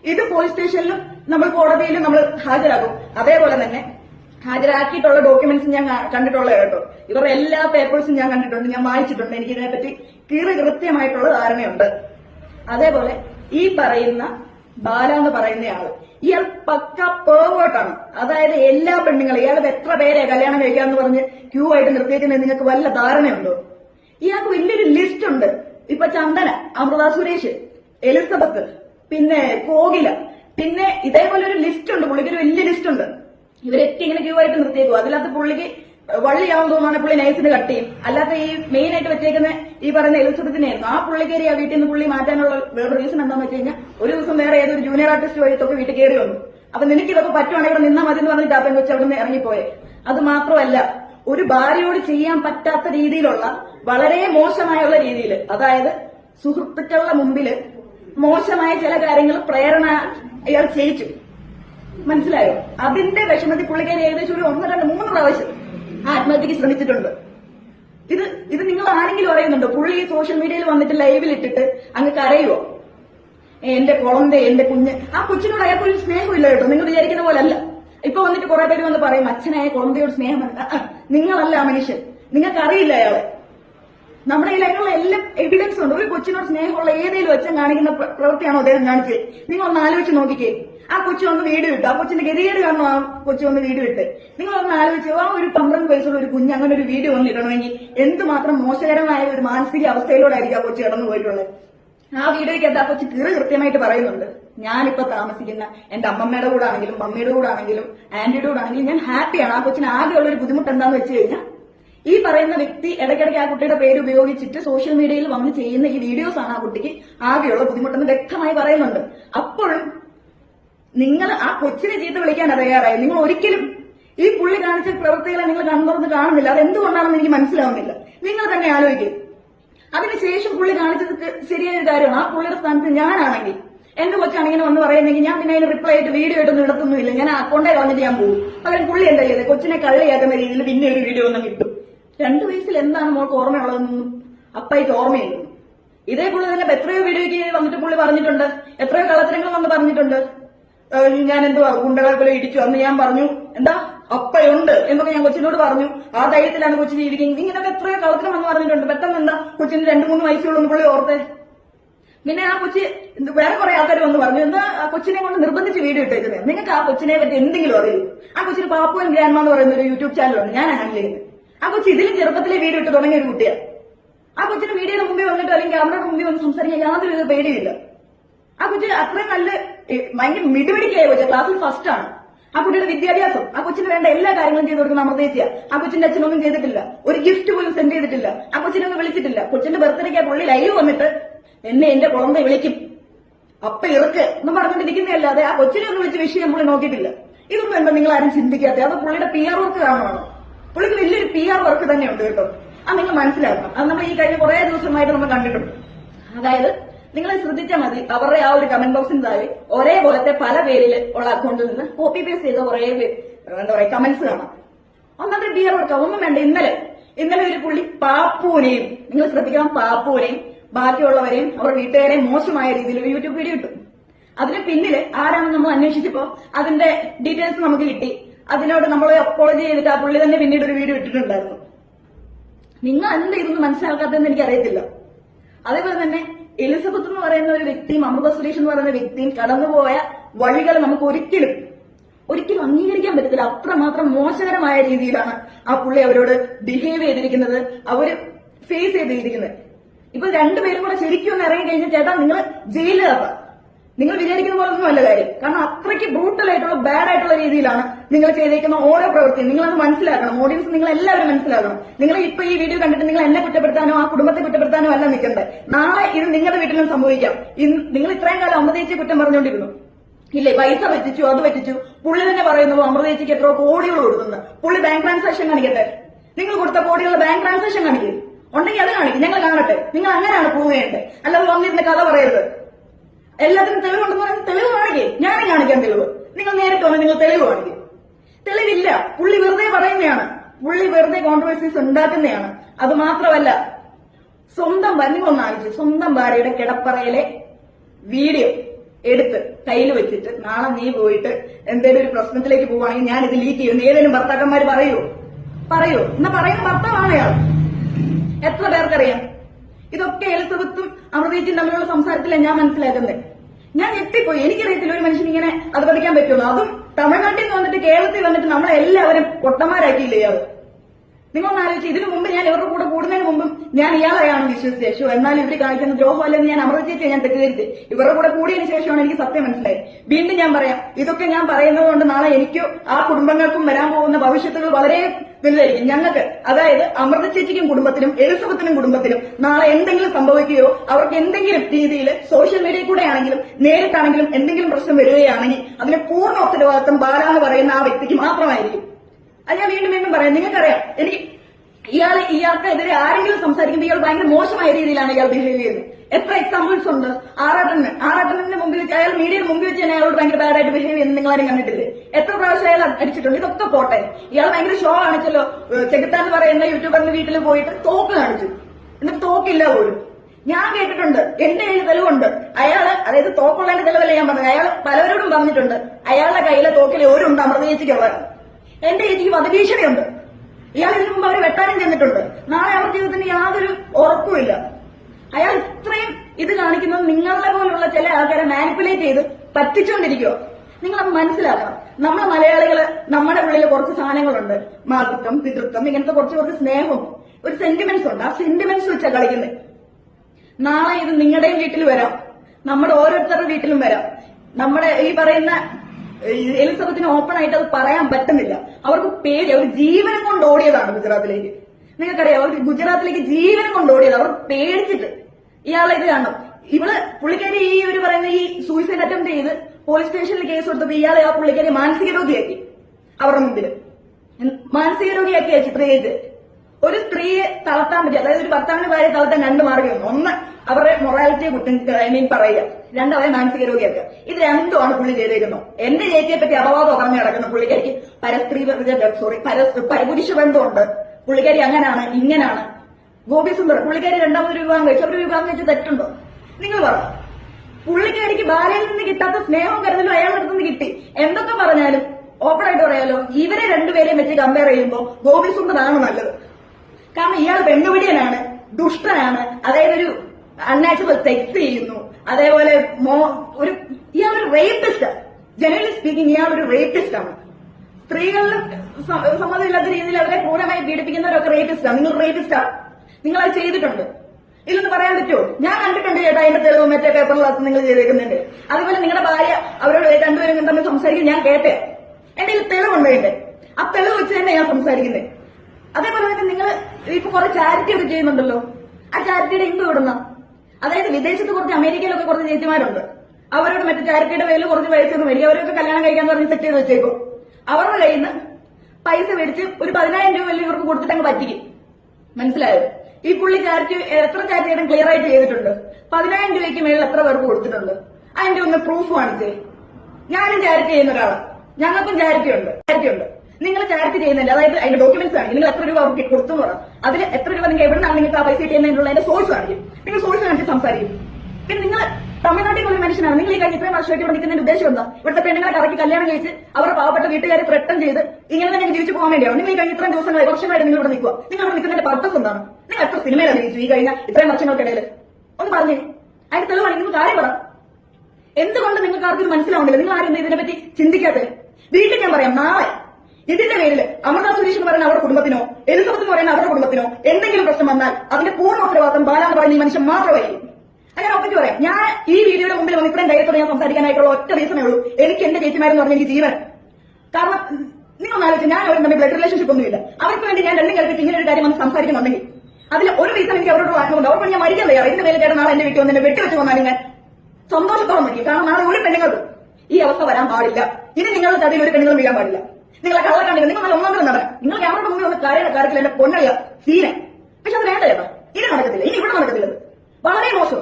ഇത് പോലീസ് സ്റ്റേഷനിലും നമ്മൾ കോടതിയിലും നമ്മൾ ഹാജരാകും. അതേപോലെ തന്നെ ഹാജരാക്കിയിട്ടുള്ള ഡോക്യുമെന്റ്സ് ഞാൻ കണ്ടിട്ടുള്ള കേട്ടോ. ഇവരുടെ എല്ലാ പേപ്പേഴ്സും ഞാൻ കണ്ടിട്ടുണ്ട്. ഞാൻ വായിച്ചിട്ടുണ്ട്. എനിക്ക് ഇതിനെപ്പറ്റി കീറി കൃത്യമായിട്ടുള്ള ധാരണയുണ്ട്. അതേപോലെ ഈ പറയുന്ന ബാല എന്ന് പറയുന്നയാൾ ഇയാൾ പക്ക പേർവേർട്ടാണ് അതായത് എല്ലാ പെണ്ണുങ്ങളും ഇയാൾ എത്ര പേരെ കല്യാണം കഴിക്കാന്ന് പറഞ്ഞ് ക്യൂ ആയിട്ട് നിർത്തിയേക്കുന്നത് നിങ്ങൾക്ക് വല്ല ധാരണയുണ്ടോ? ഇയാൾക്ക് വലിയൊരു ലിസ്റ്റ് ഉണ്ട്. ഇപ്പൊ ചന്ദന അമൃത സുരേഷ് എലിസബത്ത് പിന്നെ കോകില. പിന്നെ ഇതേപോലെ ഒരു ലിസ്റ്റ് ഉണ്ട്. പുള്ളിക്കൊരു വലിയ ലിസ്റ്റ് ഉണ്ട്. ഇവരൊക്കെ ഇങ്ങനെ ക്യൂ ആയിട്ട് നിർത്തിയേക്കും അതിനകത്ത് പുള്ളിക്ക് വള്ളിയാവും തോന്നാണ് പുള്ളി നൈസിന് കട്ട് ചെയ്യും. അല്ലാത്ത ഈ മെയിൻ ആയിട്ട് വെച്ചേക്കുന്ന ഈ പറയുന്ന എലിസബത്തിനായിരുന്നു ആ പുള്ളിക്കേറി ആ വീട്ടിൽ നിന്ന് പുള്ളി മാറ്റാനുള്ള വേറെ റീസൺ എന്താണെന്ന് വെച്ച് കഴിഞ്ഞാൽ ഒരു ദിവസം വേറെ ഏതൊരു ജൂനിയർ ആർട്ടിസ്റ്റ് വഴിത്തൊക്കെ വീട്ടിൽ കയറി വന്നു. അപ്പൊ നിനക്ക് ഇതൊക്കെ പറ്റുവാണെങ്കിൽ ഇവിടെ നിന്നാ മതി എന്ന് പറഞ്ഞിട്ട് ആ വെച്ച് അവിടെ നിന്ന് ഇറങ്ങിപ്പോയെ. അത് മാത്രമല്ല ഒരു ഭാര്യയോട് ചെയ്യാൻ പറ്റാത്ത രീതിയിലുള്ള വളരെ മോശമായുള്ള രീതിയിൽ അതായത് സുഹൃത്തുക്കളുടെ മുമ്പിൽ മോശമായ ചില കാര്യങ്ങൾ പ്രേരണ ഇയാൾ ചെയ്യിച്ചു. മനസ്സിലായോ? അതിന്റെ വിഷമത്തിൽ പുള്ളിക്കാരി ഏകദേശം ഒരു ഒന്ന് രണ്ട് മൂന്ന് പ്രാവശ്യം ആത്മഹത്യക്ക് ശ്രമിച്ചിട്ടുണ്ട്. ഇത് ഇത് നിങ്ങൾ ആരെങ്കിലും അറിയുന്നുണ്ടോ? പുള്ളി സോഷ്യൽ മീഡിയയിൽ വന്നിട്ട് ലൈവിൽ ഇട്ടിട്ട് അങ്ങ് കരയുവോ? എന്റെ കുളന്ത എന്റെ കുഞ്ഞ്. ആ കൊച്ചിനോട് അയാൾക്ക് ഒരു സ്നേഹമില്ല കേട്ടോ. നിങ്ങൾ വിചാരിക്കുന്ന പോലെ അല്ല ഇപ്പൊ വന്നിട്ട് കുറെ പേര് വന്ന് പറയും അച്ഛനായ കുളന്തയോട് സ്നേഹമല്ല നിങ്ങളല്ല മനുഷ്യൻ. നിങ്ങൾക്ക് അറിയില്ല അയാളെ. നമ്മുടെ കയ്യിൽ അതിനുള്ള എല്ലാ എവിഡൻസും ഉണ്ട്. ഒരു കൊച്ചിനോട് സ്നേഹമുള്ള ഏതെങ്കിലും അച്ഛൻ കാണിക്കുന്ന പ്രവൃത്തിയാണോ അദ്ദേഹം കാണിച്ചത്? നിങ്ങൾ ഒന്ന് ആലോചിച്ച് നോക്കിക്കേ. ആ കൊച്ചു വന്ന് വീട് വിട്ടു. ആ കൊച്ചിന്റെ ഗതികേട് കാരണം ആ കൊച്ചു വന്ന് വീട് വിട്ട്. നിങ്ങൾ ഒന്ന് ആലോചിച്ചു ആ ഒരു പന്ത്രണ്ട് വയസ്സുള്ള ഒരു കുഞ്ഞ് അങ്ങനെ ഒരു വീഡിയോ വന്നിടണമെങ്കിൽ എന്തുമാത്രം മോശകരമായ ഒരു മാനസിക അവസ്ഥയിലൂടെയായിരിക്കും ആ കൊച്ചു കടന്നു പോയിട്ടുള്ളത്? ആ വീഡിയോയ്ക്ക് ആ കൊച്ചു കീറ് കൃത്യമായിട്ട് പറയുന്നുണ്ട്. ഞാനിപ്പോ താമസിക്കുന്ന എന്റെ അമ്മമ്മയുടെ കൂടെ ആണെങ്കിലും മമ്മിയുടെ കൂടെ ആണെങ്കിലും ആന്റിയുടെ കൂടെ ആണെങ്കിലും ഞാൻ ഹാപ്പിയാണ്. ആ കൊച്ചിന് ആകെയുള്ള ഒരു ബുദ്ധിമുട്ട് എന്താന്ന് വെച്ച് കഴിഞ്ഞാൽ ഈ പറയുന്ന വ്യക്തി ഇടയ്ക്കിടയ്ക്ക് ആ കുട്ടിയുടെ പേര് ഉപയോഗിച്ചിട്ട് സോഷ്യൽ മീഡിയയിൽ വന്ന് ചെയ്യുന്ന ഈ വീഡിയോസ് ആണ് ആ കുട്ടിക്ക് ആകെയുള്ള ബുദ്ധിമുട്ടെന്ന് വ്യക്തമായി പറയുന്നുണ്ട്. അപ്പോഴും നിങ്ങൾ ആ കൊച്ചിനെ ചീത്ത വിളിക്കാൻ തയ്യാറായി. നിങ്ങൾ ഒരിക്കലും ഈ പുള്ളി കാണിച്ച പ്രവൃത്തികളെ നിങ്ങൾ കണ്ടുറന്ന് കാണുന്നില്ല. അത് എന്തുകൊണ്ടാണെന്ന് എനിക്ക് മനസ്സിലാവുന്നില്ല. നിങ്ങൾ തന്നെ ആലോചിക്കും. അതിനുശേഷം പുള്ളി കാണിച്ചത് ശരിയായ കാര്യമാണ്. ആ പുള്ളിയുടെ സ്ഥാനത്ത് ഞാനാണെങ്കിൽ എന്റെ കൊച്ചാണെങ്കിൽ വന്ന് പറയുന്നെങ്കിൽ ഞാൻ പിന്നെ അതിന് റിപ്ലൈ ആയിട്ട് വീഡിയോ ആയിട്ടൊന്നും ഇടത്തൊന്നുമില്ല. ഞാൻ അക്കൗണ്ടേ കളഞ്ഞിട്ട് ഞാൻ പോകും. പകരം പുള്ളി എന്താ ചെയ്തത് കൊച്ചിനെ കള്ളിയാക്കുന്ന രീതിയിൽ പിന്നെ ഒരു വീഡിയോ ഒന്നും കിട്ടും രണ്ടു വയസ്സിൽ എന്താണ് മോൾക്ക് ഓർമ്മയുള്ളതെന്നും അപ്പായിക്ക് ഓർമ്മയില്ല. ഇതേ പുള്ളി തന്നെ എത്രയോ വീഡിയോയ്ക്ക് വന്നിട്ട് പുള്ളി പറഞ്ഞിട്ടുണ്ട്. എത്രയോ കളത്തരങ്ങൾ വന്ന് പറഞ്ഞിട്ടുണ്ട്. ഞാൻ എന്തുവാ ഗുണ്ടകൾക്കുള്ള ഇടിച്ചു അന്ന് ഞാൻ പറഞ്ഞു. എന്താ? അപ്പയുണ്ട് എന്നൊക്കെ ഞാൻ കൊച്ചിനോട് പറഞ്ഞു. ആ ധൈര്യത്തിലാണ് കൊച്ചി ജീവിക്കുന്നത്. ഇങ്ങനെയൊക്കെ എത്രയോ കളത്തിന് വന്ന് പറഞ്ഞിട്ടുണ്ട്. പെട്ടെന്ന് എന്താ കൊച്ചിന് രണ്ടു മൂന്ന് വയസ്സുള്ള പുള്ളി ഓർത്തെ. പിന്നെ ആ കൊച്ചി വേറെ കുറെ ആൾക്കാർ വന്ന് പറഞ്ഞു എന്താ ആ കൊച്ചിനെ കൊണ്ട് നിർബന്ധിച്ച് വീഡിയോ ഇട്ടേക്കുന്നത് നിങ്ങൾക്ക് ആ കൊച്ചിനെ പറ്റി എന്തെങ്കിലും അറിയൂ? ആ കൊച്ചിന് പാപ്പുവൻ ഗ്രാൻഡ് എന്ന് പറയുന്ന ഒരു യൂട്യൂബ് ചാനലുണ്ട് ഞാൻ ഹാൻഡിൽ ചെയ്യുന്നത് ആ കൊച്ചി ഇതിലും ചെറുപ്പത്തിലെ വീട് ഇട്ട് തുടങ്ങിയ ഒരു കുട്ടിയാണ് ആ കൊച്ചിന് വീഡിയോയുടെ മുമ്പിൽ വന്നിട്ട് അല്ലെങ്കിൽ ക്യാമറയുടെ മുമ്പിൽ വന്ന് സംസാരിക്കാൻ യാതൊരു പേടിയില്ല ആ കൊച്ചി അത്രയും നല്ല ഭയങ്കര മിടുപിടിക്കായ കൊച്ചു. ക്ലാസ്സിൽ ഫസ്റ്റ് ആണ്. ആ കുട്ടിയുടെ വിദ്യാഭ്യാസം ആ കൊച്ചിന് വേണ്ട എല്ലാ കാര്യങ്ങളും ചെയ്തു കൊടുക്കുന്ന അമൃതേച്ചിയ ആ കൊച്ചിന്റെ അച്ഛനൊന്നും ചെയ്തിട്ടില്ല. ഒരു ഗിഫ്റ്റ് പോലും സെൻഡ് ചെയ്തിട്ടില്ല. ആ കൊച്ചിനെ ഒന്നും വിളിച്ചിട്ടില്ല. കൊച്ചിന്റെ ബർത്ത്ഡേക്ക് ആ പുള്ളി ലൈവ് വന്നിട്ട് എന്നെ എന്റെ കുളന്തെ വിളിക്കും. അപ്പ ഇറക്ക് എന്നും പറഞ്ഞുകൊണ്ടിരിക്കുന്നതല്ലാതെ ആ കൊച്ചിനെ ഒന്ന് വിളിച്ച് വിഷയം നമ്മൾ നോക്കിയിട്ടില്ല. ഇതൊന്നും എന്താ നിങ്ങൾ ആരും ചിന്തിക്കാത്ത അത് പുള്ളിയുടെ പി ആർ വർക്ക് കാണുവാണ്. പുള്ളിക്ക് വലിയൊരു പി ആർ വർക്ക് തന്നെയുണ്ട് കേട്ടോ. അത് നിങ്ങൾ മനസ്സിലാക്കണം. അത് നമ്മൾ ഈ കഴിഞ്ഞ കുറെ ദിവസമായിട്ട് നമ്മൾ കണ്ടിട്ടുണ്ട്. അതായത് നിങ്ങൾ ശ്രദ്ധിച്ചാൽ മതി അവരുടെ ആ ഒരു കമന്റ് ബോക്സിന് താഴെ ഒരേപോലത്തെ പല പേരിൽ ഉള്ള അക്കൗണ്ടിൽ നിന്ന് കോപ്പി പേസ്റ്റ് ചെയ്ത കുറെ എന്താ പറയുക കമന്റ്സ് കാണാം. ഒന്നാമത്തെ ബിയർ വർക്ക് ഒന്നും വേണ്ട. ഇന്നലെ ഇന്നലെ ഒരു പുള്ളി പാപ്പുവിനെയും നിങ്ങൾ ശ്രദ്ധിക്കണം പാപ്പുവിനെയും ബാക്കിയുള്ളവരെയും അവരുടെ വീട്ടുകാരെയും മോശമായ രീതിയിൽ ഒരു യൂട്യൂബ് വീഡിയോ ഇട്ടു. അതിന് പിന്നിൽ ആരാണെന്ന് നമ്മൾ അന്വേഷിച്ചപ്പോ അതിന്റെ ഡീറ്റെയിൽസ് നമുക്ക് കിട്ടി. അതിനോട് നമ്മൾ അപ്പോളജി ചെയ്തിട്ട് ആ പുള്ളി തന്നെ പിന്നീട് ഒരു വീഡിയോ ഇട്ടിട്ടുണ്ടായിരുന്നു. നിങ്ങൾ എന്ത് ഇതൊന്നും മനസ്സിലാക്കാത്തതെന്ന് എനിക്ക് അറിയത്തില്ല അതേപോലെ തന്നെ എലിസബത്ത് എന്ന് പറയുന്ന ഒരു വ്യക്തിയും അമൃത സുരേഷ് എന്ന് പറയുന്ന വ്യക്തിയും കടന്നുപോയ വഴികൾ നമുക്ക് ഒരിക്കലും ഒരിക്കലും അംഗീകരിക്കാൻ പറ്റത്തില്ല. അത്രമാത്രം മോശകരമായ രീതിയിലാണ് ആ പുള്ളി അവരോട് ബിഹേവ് ചെയ്തിരിക്കുന്നത്. അവർ ഫേസ് ചെയ്തിരിക്കുന്നത്. ഇപ്പൊ രണ്ടുപേരും കൂടെ ശരിക്കും ഒന്ന് ഇറങ്ങി കഴിഞ്ഞാൽ ചേട്ടാ നിങ്ങൾ ജയിലിലാക്കാം നിങ്ങൾ വിചാരിക്കുന്ന പോലെ ഒന്നും അല്ല കാര്യം. കാരണം അത്രയ്ക്ക് ബ്രൂട്ടൽ ആയിട്ടുള്ള ബാഡ് ആയിട്ടുള്ള രീതിയിലാണ് നിങ്ങൾ ചെയ്തേക്കുന്ന ഓരോ പ്രവൃത്തിയും. നിങ്ങളത് മനസ്സിലാക്കണം. ഓഡിയൻസ് നിങ്ങൾ എല്ലാവരും മനസ്സിലാക്കണം. നിങ്ങൾ ഇപ്പൊ ഈ വീഡിയോ കണ്ടിട്ട് നിങ്ങൾ എന്നെ കുറ്റപ്പെടുത്താനോ ആ കുടുംബത്തെ കുറ്റപ്പെടുത്താനോ അല്ല നിൽക്കുന്നത് നാളെ ഇത് നിങ്ങളുടെ വീട്ടിലും സംഭവിക്കാം. നിങ്ങൾ ഇത്രയും കാലം അമൃതേച്ചിയെ കുറ്റം പറഞ്ഞുകൊണ്ടിരുന്നു ഇല്ലേ പൈസ പറ്റിച്ചു അത് പറ്റിച്ചു. പുള്ളി തന്നെ പറയുന്നു അമൃതേച്ചിക്ക് എത്ര കോടികൾ കൊടുക്കുന്നു. പുള്ളി ബാങ്ക് ട്രാൻസാക്ഷൻ കാണിക്കട്ടെ? നിങ്ങൾ കൊടുത്ത കോടികളുടെ ബാങ്ക് ട്രാൻസാക്ഷൻ കാണിക്കും. ഉണ്ടെങ്കിൽ അത് കാണിക്കും. ഞങ്ങൾ കാണട്ടെ. നിങ്ങൾ അങ്ങനെയാണ് പോവുകയുണ്ട്. അല്ലാതെ വന്നിരുന്ന കഥ പറയരുത്. എല്ലാത്തിനും തെളിവുണ്ടെന്ന് പറയുന്നത് തെളിവ് കാണിക്കേ. ഞാനും കാണിക്കാൻ തെളിവ്. നിങ്ങൾ നേരിട്ട് വന്ന് നിങ്ങൾ തെളിവ് കാണിക്കും. തെളിവില്ല. പുള്ളി വെറുതെ പറയുന്നതാണ്. പുള്ളി വെറുതെ കോൺട്രവേഴ്സീസ് ഉണ്ടാക്കുന്നതാണ്. അത് മാത്രമല്ല സ്വന്തം ഭാര്യ നിങ്ങളൊന്ന് സ്വന്തം ഭാര്യയുടെ കിടപ്പറയിലെ വീഡിയോ എടുത്ത് കയ്യിൽ വെച്ചിട്ട് നാളെ നീ പോയിട്ട് എന്തേലും ഒരു പ്രശ്നത്തിലേക്ക് പോവാണെങ്കിൽ ഞാൻ ഇത് ലീക്ക് ചെയ്യും ഏതെങ്കിലും ഭർത്താക്കന്മാർ പറയൂ. പറയൂ. എന്നാ പറയുന്ന ഭർത്താവാണ് അയാൾ. എത്ര പേർക്കറിയാം? ഇതൊക്കെ എലിസബത്തും അമൃതീച്ചും തമ്മിലുള്ള സംസാരത്തിലാണ് ഞാൻ മനസ്സിലാക്കുന്നത്. ഞാൻ ഞെട്ടിപ്പോയി. എനിക്കറിയത്തില്ല ഒരു മനുഷ്യൻ ഇങ്ങനെ അത് പഠിക്കാൻ പറ്റുള്ളൂ അതും തമിഴ്നാട്ടിൽ നിന്ന് വന്നിട്ട് കേരളത്തിൽ വന്നിട്ട് നമ്മളെല്ലാവരും പൊട്ടന്മാരാക്കിയില്ലേ അത്? നിങ്ങളൊന്ന് ആലോചിച്ച് ഇതിനു മുമ്പ് ഞാൻ ഇവരുടെ കൂടെ കൂടുന്നതിന് മുമ്പും ഞാൻ ഇയാളെയാണ് വിശ്വസിച്ചത്. യേശു എന്നാൽ ഇവർ കാണിക്കുന്ന ദ്രോഹമല്ലെന്ന് ഞാൻ അമൃതചേച്ചിയെ ഞാൻ തെറ്റിദ്ധരിച്ച്. ഇവരുടെ കൂടെ കൂടിയതിനു ശേഷമാണ് എനിക്ക് സത്യം മനസ്സിലായി വീണ്ടും ഞാൻ പറയാം ഇതൊക്കെ ഞാൻ പറയുന്നത് കൊണ്ട് നാളെ എനിക്കും ആ കുടുംബങ്ങൾക്കും വരാൻ പോകുന്ന ഭവിഷ്യത്തുകൾ വളരെ വലുതായിരിക്കും. ഞങ്ങൾക്ക് അതായത് അമൃത ചേച്ചിക്കും കുടുംബത്തിനും എലിസബത്തിനും കുടുംബത്തിനും നാളെ എന്തെങ്കിലും സംഭവിക്കുകയോ അവർക്ക് എന്തെങ്കിലും രീതിയിൽ സോഷ്യൽ മീഡിയയിൽ കൂടെ ആണെങ്കിലും നേരിട്ടാണെങ്കിലും എന്തെങ്കിലും പ്രശ്നം വരികയാണെങ്കിൽ അതിന് പൂർണ ഉത്തരവാദിത്വം ബാലാന്ന് പറയുന്ന ആ വ്യക്തിക്ക് മാത്രമായിരിക്കും. അത് ഞാൻ വീണ്ടും വീണ്ടും പറയാം. നിങ്ങൾക്കറിയാം എനിക്ക് ഇയാൾ ഇയാൾക്കെതിരെ ആരെങ്കിലും സംസാരിക്കുമ്പോൾ ഇയാൾ ഭയങ്കര മോശമായ രീതിയിലാണ് ഇയാൾ ബിഹേവ് ചെയ്യുന്നത്. എത്ര എക്സാമ്പിൾസ് ഉണ്ട്. ആറാട്ടന് ആറാട്ടന്റെ മുമ്പിൽ വെച്ച് അയാൾ മീഡിയയുടെ മുമ്പിൽ വെച്ച് തന്നെ അയാളോട് ഭയങ്കര ബാഡായിട്ട് ബിഹേവ് ചെയ്യുന്നത് നിങ്ങളാരും കണ്ടിട്ടില്ലേ? എത്ര പ്രാവശ്യം അയാൾ അടിച്ചിട്ടുണ്ട്? ഇതൊക്കെ പോട്ടെ. ഇയാൾ ഭയങ്കര ഷോ കാണിച്ചല്ലോ. ചെകുത്താൻ എന്ന് പറയുന്ന യൂട്യൂബറിന്റെ വീട്ടിൽ പോയിട്ട് തോക്ക് കാണിച്ചു. എന്നിട്ട് തോക്കില്ല പോലും. ഞാൻ കേട്ടിട്ടുണ്ട്. എന്റെ കയ്യിൽ തെളിവുണ്ട്. അയാൾ അതായത് തോക്കുള്ളതിന്റെ തെളിവല്ല ഞാൻ പറഞ്ഞത്. അയാൾ പലവരോടും പറഞ്ഞിട്ടുണ്ട്. അയാളുടെ കയ്യിലെ തോക്കിൽ അമൃത ചേച്ചിക്കുള്ളത് എന്റെ ചേച്ചിക്ക് വധഭീഷണിയുണ്ട്. ഇയാൾ ഇതിനു മുമ്പ് അവരെ വെട്ടാനും ചെന്നിട്ടുണ്ട്. നാളെ അവരുടെ ജീവിതത്തിന് യാതൊരു ഉറപ്പുമില്ല. അയാൾ ഇത്രയും ഇത് കാണിക്കുന്നത് നിങ്ങളെ പോലുള്ള ചില ആൾക്കാരെ മാനിപ്പുലേറ്റ് ചെയ്ത് പറ്റിച്ചുകൊണ്ടിരിക്കുക നിങ്ങളത് മനസ്സിലാക്കണം. നമ്മളെ മലയാളികൾ നമ്മുടെ ഉള്ളിൽ കുറച്ച് സാധനങ്ങളുണ്ട്. മാതൃത്വം പിതൃത്വം ഇങ്ങനത്തെ കുറച്ച് കുറച്ച് സ്നേഹവും ഒരു സെന്റിമെന്റ്സ് ഉണ്ട്. ആ സെന്റിമെന്റ്സ് വെച്ചാ കളിക്കുന്നത്. നാളെ ഇത് നിങ്ങളുടെയും വീട്ടിൽ വരാം. നമ്മുടെ ഓരോരുത്തരുടെ വീട്ടിലും വരാം. നമ്മുടെ ഈ പറയുന്ന എലിസബത്തിന് ഓപ്പൺ ആയിട്ട് അത് പറയാൻ പറ്റുന്നില്ല. അവർക്ക് പേടി. അവർ ജീവനം കൊണ്ട് ഓടിയതാണ് ഗുജറാത്തിലേക്ക്. നിങ്ങൾക്കറിയാം അവർ ഗുജറാത്തിലേക്ക് ജീവനം കൊണ്ട് ഓടിയത്. അവർ പേടിച്ചിട്ട് ഇയാളെ ഇത് കാണണം ഇവൾ പുള്ളിക്കാരി ഈ ഒരു പറയുന്ന ഈ സൂയിസൈഡ് അറ്റംപ്റ്റ് ചെയ്ത് പോലീസ് സ്റ്റേഷനിൽ കേസ് കൊടുത്തത് ഇയാളെ ആ പുള്ളിക്കാരി മാനസിക രോഗിയാക്കി അവരുടെ മുമ്പിൽ മാനസിക രോഗിയാക്കിയ ചിത്രീകരിച്ച് ഒരു സ്ത്രീയെ തളർത്താൻ പറ്റിയ അതായത് ഒരു ഭർത്താവിന്റെ ഭാര്യ തളർത്താൻ രണ്ട് മാർഗമുണ്ട് ഒന്ന് അവരുടെ മൊറാലിറ്റിയെ കുറ്റം ഐ മീൻ പറയുക. രണ്ട് മാനസിക രോഗിയാക്കുക ഇത് രണ്ടുമാണ് പുള്ളി ചെയ്തേക്കുന്നത്. എന്റെ ചേച്ചിയെ പറ്റി അപവാദം പറഞ്ഞു കിടക്കുന്ന പുള്ളിക്കാരിക്ക്? പരസ്ത്രീ സോറി പരപുരുഷ ബന്ധമുണ്ട്. പുള്ളിക്കാരി അങ്ങനാണ് ഇങ്ങനാണ്. ഗോപി സുന്ദർ പുള്ളിക്കാരി രണ്ടാമതൊരു വിവാഹം കഴിച്ചു. അവർ വിവാഹം കഴിച്ച് തെറ്റുണ്ടോ? നിങ്ങൾ പറ. പുള്ളിക്കാരിക്ക് ഭാര്യയിൽ നിന്ന് കിട്ടാത്ത സ്നേഹവും കരുതലും അയാളുടെ നിന്ന് കിട്ടി. എന്തൊക്കെ പറഞ്ഞാലും ഓപ്പൺ ആയിട്ട് പറയാലോ. ഇവരെ രണ്ടുപേരെയും വെച്ച് കമ്പയർ ചെയ്യുമ്പോൾ ഗോപി സുന്ദറാണ് നല്ലത്. കാരണം ഇയാൾ പെണ്ണുപിടിയനാണ് ദുഷ്ടനാണ്. അതായത് ഒരു അൺനാച്ചുറൽ സെക്സ് ചെയ്യുന്നു. അതേപോലെ മോ ഒരു ഇയാൾ ഒരു റേപ്പിസ്റ്റ് ജനറലി സ്പീക്കിംഗ് ഇയാൾ ഒരു റേപ്പിസ്റ്റ് ആണ്. സ്ത്രീകളിൽ സമ്മതമില്ലാത്ത രീതിയിൽ അവരെ ക്രൂരമായി പീഡിപ്പിക്കുന്നവരൊക്കെ റേപ്പിസ്റ്റാണ് നിങ്ങൾ റേപ്പിസ്റ്റാ നിങ്ങൾ അത് ചെയ്തിട്ടുണ്ട്. ഇല്ലെന്ന് പറയാൻ പറ്റുമോ? ഞാൻ കണ്ടിട്ടുണ്ട് ചേട്ടാ അതിന്റെ തെളിവ് മറ്റേ പേപ്പറിലകത്ത് നിങ്ങൾ ചെയ്തേക്കുന്നുണ്ട്. അതുപോലെ നിങ്ങളുടെ ഭാര്യ അവരോട് രണ്ടുപേരും തമ്മിൽ സംസാരിക്കും. ഞാൻ കേട്ടെ. എന്റെ കയ്യിൽ തെളിവുണ്ട് എന്റെ ആ തെളിവ് വെച്ച് തന്നെ ഞാൻ സംസാരിക്കുന്നത് അതേപോലെ തന്നെ നിങ്ങൾ ഇപ്പൊ കുറെ ചാരിറ്റി ഒക്കെ ചെയ്യുന്നുണ്ടല്ലോ. ആ ചാരിറ്റിയുടെ ഇമ്പ് ഇടുന്ന അതായത് വിദേശത്ത് കുറച്ച് അമേരിക്കയിലൊക്കെ കുറച്ച് ചേച്ചിമാരുണ്ട് അവരോട് മറ്റേ ചാരിറ്റിയുടെ പേരിൽ കുറച്ച് പൈസ ഒന്നും മേടിക്കും. അവരൊക്കെ കല്യാണം കഴിക്കാൻ പറഞ്ഞ് സെറ്റ് ചെയ്ത് വെച്ചേക്കും. അവരുടെ കയ്യിൽ നിന്ന് പൈസ മേടിച്ച് ഒരു പതിനായിരം രൂപ വലിയ ഇവർക്ക് കൊടുത്തിട്ട് അങ്ങ് പറ്റിക്കും. മനസ്സിലായോ? ഈ പുള്ളി ചാരിറ്റി എത്ര ചാരിറ്റി ക്ലിയർ ആയിട്ട് ചെയ്തിട്ടുണ്ട്? പതിനായിരം രൂപയ്ക്ക് മേളിൽ എത്ര പേർക്ക് കൊടുത്തിട്ടുണ്ട്? അതിന്റെ ഒന്ന് പ്രൂഫ് കാണിച്ചേ. ഞാനും ചാരിറ്റി ചെയ്യുന്ന ഒരാളാണ് ഞങ്ങൾക്കും ചാരിറ്റി ഉണ്ട് ചാരിറ്റി ഉണ്ട് നിങ്ങൾ ചാരിറ്റി ചെയ്യുന്നില്ല അതായത് അതിന്റെ ഡോക്യുമെന്റ്സ് ആണ് നിങ്ങൾ എത്ര രൂപ കൊടുത്തു പറ. അതിൽ എത്ര രൂപ നിങ്ങൾ നിന്നാണ് നിങ്ങൾക്ക് ആ പൈസ കിട്ടിയതിനുള്ള അതിന്റെ സോഴ്സ് കാണിക്കും. നിങ്ങൾ സോഴ്സ് കാണിച്ച് സംസാരിക്കും. പിന്നെ നിങ്ങൾ തമിഴ്നാട്ടിൽ ഒരു മനുഷ്യനാണ്. നിങ്ങൾ ഈ കഴിഞ്ഞ ഇത്രയും വർഷമായിട്ട് ഇവിടെ നിൽക്കുന്നതിന്റെ ഉദ്ദേശം എന്താ? ഇവിടുത്തെ പെണ്ണുങ്ങളെ കറക്കി കല്യാണം കഴിച്ച് അവരുടെ പാവപ്പെട്ട വീട്ടുകാരെ ത്രട്ടം ചെയ്ത് ഇങ്ങനെ തന്നെ ജീവിച്ചു പോകാൻ വേണ്ടിയാണ്? നിങ്ങൾ ഈ കഴിഞ്ഞ ഇത്രയും ദിവസങ്ങൾ വർഷമായിട്ട് നിങ്ങൾ ഇവിടെ നിൽക്കുക നിങ്ങൾ ഇവിടെ നിൽക്കുന്നതിന്റെ പർപ്പസ് എന്താണ്? നിങ്ങൾ എത്ര സിനിമയിൽ അഭിനയിച്ചു ഈ കഴിഞ്ഞ ഇത്രയും വർഷങ്ങൾക്കിടയിൽ ഒന്ന് പറഞ്ഞേ. അതിന് തെളിവാണ്. നിങ്ങൾ കാര്യം പറ. എന്തുകൊണ്ട് നിങ്ങൾക്ക് ആർക്കും മനസ്സിലാവുന്നില്ല? നിങ്ങൾ ആരും ഇതിനെപ്പറ്റി ചിന്തിക്കാതെ വീട്ടിൽ ഞാൻ പറയാം. നാളെ ഇതിന്റെ പേരിൽ അമൃത സുരേഷ് എന്ന് പറയുന്ന അവരുടെ കുടുംബത്തിനോ എലിസബത്ത് എന്ന് പറയുന്ന അവരുടെ കുടുംബത്തിനോ എന്തെങ്കിലും പ്രശ്നം വന്നാൽ അതിന്റെ പൂർണ ഉത്തരവാദിത്തം ബാലാന്ന് പറയുന്ന ഈ മനുഷ്യൻ മാത്രമായിരിക്കും. അങ്ങനെ ഒപ്പിച്ച് പറയാം. ഞാൻ ഈ വീഡിയോയുടെ മുമ്പിൽ വന്ന് ഇത്രയും ധൈര്യത്തോടെ ഞാൻ സംസാരിക്കാനായിട്ടുള്ള ഒറ്റ റീസണേ ഉള്ളൂ. എനിക്ക് എന്റെ ചേച്ചിമാരെന്ന് പറഞ്ഞ എനിക്ക് ജീവൻ. കാരണം നിങ്ങൾ ആലോചിച്ച് ഞാൻ അവരും തമ്മിൽ ബ്ലഡ് റിലേഷൻഷിപ്പ് ഒന്നുമില്ല. അവർക്ക് വേണ്ടി ഞാൻ രണ്ടും കൽപ്പിച്ച് ഇങ്ങനെ ഒരു കാര്യം വന്ന് സംസാരിക്കുന്നുണ്ടെങ്കിൽ അതിൽ ഒരു റീസൺ എനിക്ക് അവരോട് വാങ്ങുന്നുണ്ട്. അവർക്ക് ഞാൻ മരിക്കാൻ തയ്യാറ് ഇതിന്റെ പേര് ചേട്ടൻ നാളെ എന്റെ വീട്ടിൽ വന്ന് വെട്ടി വെച്ച് വന്നാലും ഞാൻ. സന്തോഷത്തോടെ നോക്കി കാരണം നാളെ ഒരു പെണ്ണുങ്ങൾക്കും ഈ അവസ്ഥ വരാൻ പാടില്ല. ഇനി നിങ്ങളുടെ ചതിയിൽ ഒരു പെണ്ണുങ്ങളും വീഴാൻ പാടില്ല. നിങ്ങളെ കണ്ടില്ല നിങ്ങൾ നല്ല നടക്കാം നിങ്ങൾ ക്യാമറയുടെ മുമ്പിൽ ഒന്ന് കാര്യ കാര്യത്തിൽ എന്റെ പൊന്നളിയ. സീനെ. പക്ഷെ അത് വേണ്ട ചേട്ടാ? ഇനി നടക്കത്തില്ല. ഇനി ഇവിടെ നടക്കത്തില്ല വളരെ മോശം.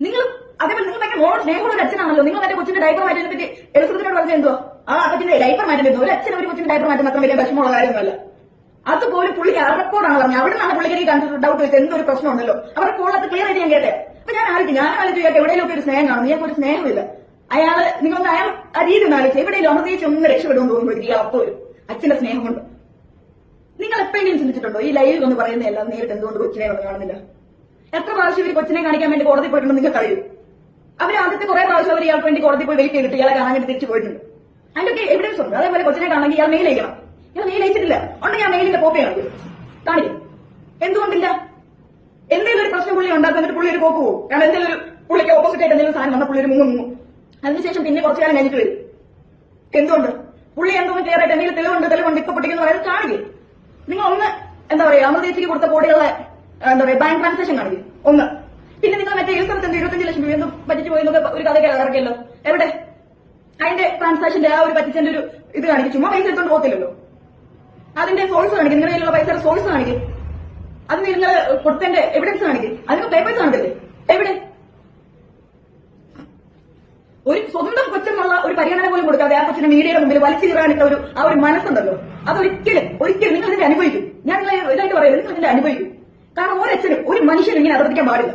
നിങ്ങൾ അതേപോലെ നിങ്ങൾ ഭയങ്കര മോൾ സ്നേഹമുള്ള ഒരു അച്ഛനാണല്ലോ. നിങ്ങൾ മറ്റേ കൊച്ചിന്റെ ഡൈപ്പർ മാറ്റിയതിനെ പറ്റി എലിസബത്തിനോട് പറഞ്ഞ എന്തോ ആ അപ്പത്തിന്റെ ഡൈപ്പർ മാറ്റുന്നത് ഒരു അച്ഛൻ ഒരു കൊച്ചിന്റെ ഡൈപ്പർ മാറ്റുന്ന മാത്രം വലിയ വിഷമമുള്ള കാര്യമൊന്നുമല്ല. അതുപോലെ പുള്ളിക്ക് അറക്കോടാണ് പറഞ്ഞത്. അവിടെ നിന്നാണ് പുള്ളിക്ക് കണ്ടിട്ട് ഡൗട്ട് വെച്ച് എന്തൊരു പ്രശ്നമുണ്ടല്ലോ. അവരുടെ കോളത്ത് ക്ലിയർ ആയിട്ട് ഞാൻ കേട്ടെ. അപ്പൊ ഞാൻ ആലോചിക്കും. ഞാൻ ആലോചിച്ചു എവിടെയെങ്കിലും ഒരു സ്നേഹം കാണും. ഒരു സ്നേഹമില്ല. അയാൾ നിങ്ങളൊന്ന് അയാൾ ആ രീതി ഒന്ന് ആലോചിച്ചു എവിടെയെങ്കിലും അമൃതേച്ച് ഒന്ന് രക്ഷപ്പെടുമെന്ന് തോന്നുന്നു ഇല്ല അപ്പൊ ഒരു അച്ഛന്റെ സ്നേഹം കൊണ്ട്. നിങ്ങൾ എപ്പോഴെങ്കിലും ചിന്തിച്ചിട്ടുണ്ടോ? ഈ ലൈവിൽ ഒന്ന് എല്ലാം നേരിട്ട് എന്തുകൊണ്ട് കൊച്ചിനെ ഒന്ന് കാണുന്നില്ല? എത്ര പ്രാവശ്യം ഇവർ കൊച്ചിനെ കാണിക്കാൻ വേണ്ടി കോടതി പോയിട്ടുണ്ട് നിങ്ങൾക്ക് അറിയൂ അവർ ആദ്യത്തെ കുറെ പ്രാവശ്യം അവർ ഇയാൾക്ക് വേണ്ടി കോടതി പോയി വെയിറ്റ് ചെയ്തിട്ട് ഇയാളെ കാണാൻ വേണ്ടി തിരിച്ചു പോയിട്ടുണ്ട്. അതിന്റെ എവിഡൻസ് ഉണ്ട്. അതേപോലെ കൊച്ചിനെ കാണണമെങ്കിൽ ഇയാൾ മെയിൽ അയക്കണം. ഇയാൾ മെയിൽ അയച്ചിട്ടില്ല. ഉണ്ടെങ്കിൽ ഞാൻ മെയിലിന്റെ കോപ്പി കാണിക്കും. കാണിക്കും. എന്തുകൊണ്ടില്ല? എന്തെങ്കിലും ഒരു പ്രശ്നം പുള്ളി ഉണ്ടാക്കുന്നിട്ട് പുള്ളി ഒരു പോക്ക് പോകും കാരണം എന്തെങ്കിലും ഒരു പുള്ളിക്ക് ഓപ്പോസിറ്റ് ആയിട്ട് എന്തെങ്കിലും സാധനം വന്നാൽ പുള്ളി ഒരു മുങ്ങും. അതിനുശേഷം പിന്നെ കുറച്ചു കാലം കഴിഞ്ഞിട്ട് വരും. എന്തുകൊണ്ട്? പുള്ളി എന്തൊന്നും ക്ലിയർ ആയിട്ട് എന്തെങ്കിലും തെളിവുണ്ട് തെളിവുണ്ട് ഇപ്പൊ പൊട്ടിക്കുന്ന പറയുന്നത് കാണിക്കും നിങ്ങൾ ഒന്ന് എന്താ പറയാ അമൃതേച്ചിക്ക് കൊടുത്ത കോടികളെ എന്താ പറയാ ബാങ്ക് ട്രാൻസാക്ഷൻ കാണിക്കും ഒന്ന്. പിന്നെ നിങ്ങൾ മറ്റേ ഈ സ്ഥലത്ത് ഇരുപത്തഞ്ച് ലക്ഷം രൂപ എന്തും പറ്റിച്ചു പോയി എന്നൊക്കെ ഒരു കഥ ഇറക്കിയല്ലോ. എവിടെ? അതിന്റെ ട്രാൻസാക്ഷന്റെ ആ ഒരു പറ്റിച്ചതിന്റെ ഒരു ഇത് കാണിക്കും. ചുമ്മാ പൈസ എടുത്തോണ്ട് പോകത്തില്ലല്ലോ. അതിന്റെ സോഴ്സ് കാണിക്കും. നിങ്ങളുടെ കയ്യിലുള്ള പൈസയുടെ സോഴ്സ് കാണിക്കും. അത് നിങ്ങൾ കൊടുത്തതിന്റെ എവിഡൻസ് കാണിക്കും. അതിന് പേപ്പേഴ്സ് കാണില്ലേ എവിടെ? ഒരു സ്വന്തം കൊച്ചെന്നുള്ള ഒരു പരിഗണന പോലും കൊടുക്കാതെ ആ കൊച്ചിനെ മീഡിയയുടെ മുമ്പിൽ വലിച്ചു കീറാനിട്ട ഒരു ആ ഒരു മനസ്സുണ്ടല്ലോ. അതൊരിക്കലും ഒരിക്കലും നിങ്ങൾ ഇതിന്റെ അനുഭവിക്കും. ഞാൻ നിങ്ങളെ ഇതായിട്ട് പറയുന്നത് നിങ്ങൾ ഇതിന്റെ അനുഭവിക്കും. കാരണം ഒരച്ഛനും ഒരു മനുഷ്യനും ഇങ്ങനെ അവർത്തിക്കാൻ പാടില്ല.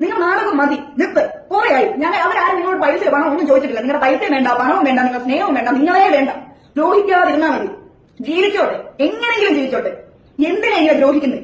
നിങ്ങൾ നാടകം മതി നിർത്ത്. കുറെയായി ഞങ്ങൾ അവരാരും നിങ്ങളോട് പൈസ പണം ഒന്നും ചോദിച്ചിട്ടില്ല. നിങ്ങളുടെ പൈസയും വേണ്ട പണവും വേണ്ട നിങ്ങളുടെ സ്നേഹവും വേണ്ട നിങ്ങളെ വേണ്ട. ദ്രോഹിക്കാതിരുന്നാൽ മതി. ജീവിച്ചോട്ടെ. എങ്ങനെയെങ്കിലും ജീവിച്ചോട്ടെ. എന്തിനാ ഇങ്ങനെ ദ്രോഹിക്കുന്നത്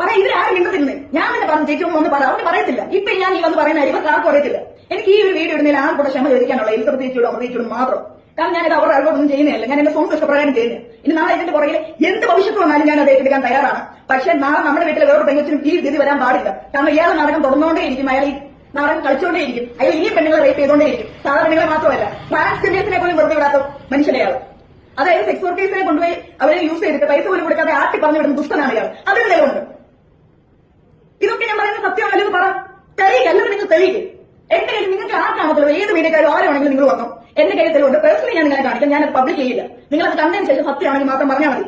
പറയാം ഇവരാരും മിണ്ടത്തിരുന്ന് ഞാൻ തന്നെ പറഞ്ഞു ചേച്ചി ഒന്ന് പറ. അവന് പറയത്തില്ല. ഇപ്പൊ ഞാൻ ഈ വന്ന് പറയുന്ന ഇവർക്ക് ആർക്കും അറിയത്തില്ല. എനിക്ക് ഈ ഒരു വീഡിയോ ഇടുന്നതിൽ ആർക്കും കൂടെ ക്ഷമ ചോദിക്കാനുള്ള എലിസബത്ത് ചേച്ചിയോടും അമൃതേച്ചിയോടും മാത്രം. കാരണം ഞാനിത് അവരുടെ അറിവൊന്നും ചെയ്യുന്നില്ല. ഞാൻ എന്റെ സ്വന്തം ഇഷ്ടപ്രകാരം ചെയ്യുന്നത് ഇനി നാളെ ഇതിന്റെ പുറകിൽ എന്ത് ഭവിഷ്യത്ത് വന്നാലും ഞാൻ അത് ഏറ്റെടുക്കാൻ തയ്യാറാണ്. പക്ഷെ നാളെ നമ്മുടെ വീട്ടിൽ വേറൊരു പെങ്ങച്ചിനും ഈ ഗതി വരാൻ പാടില്ല. കാരണം ഇയാളെ നാടകം തുടർന്നുകൊണ്ടേയിരിക്കും. അയാൾ ഈ നാടകം കളിച്ചുകൊണ്ടേയിരിക്കും. അയാൾ ഇനിയും പെണ്ണുങ്ങളെ റേപ്പ് ചെയ്തുകൊണ്ടേയിരിക്കും. സാധാരണ പെണ്ണുങ്ങളെ മാത്രമല്ല ട്രാൻസ്ജെൻഡേഴ്സിനെ പോലും വെറുതെ വിടാത്ത മനുഷ്യനെയാണ് അതായത് സെക്സ് വർക്കേഴ്സിനെ കൊണ്ടുപോയി അവരെ യൂസ് ചെയ്തിട്ട് പൈസ പോലും കൊടുക്കാതെ ആട്ടി പറഞ്ഞു വിടുന്ന ദുഷ്ടനാണ് ഇയാൾ. അതിന് നിലവുണ്ട്. ഇതൊക്കെ ഞാൻ പറയുന്ന സത്യം അല്ലെന്ന് പറ. തെളിയിക്കല്ലോ നിങ്ങൾ തെളിയിക്കും. എന്റെ കയ്യിൽ നിങ്ങൾക്ക് ആർക്കാണോ തെളിവ് ഏത് മീഡിയക്കാരും ആരാണെങ്കിലും നിങ്ങൾ വന്നു? എന്റെ കയ്യിൽ തെളിവുണ്ട്. പേഴ്സണലി ഞാൻ നിങ്ങളെ കാണിക്കാം. ഞാൻ പബ്ലിക് ചെയ്യില്ല. അത് കണ്ടതിന് ശേഷം സത്യമാണെങ്കിൽ മാത്രം പറഞ്ഞാൽ മതി.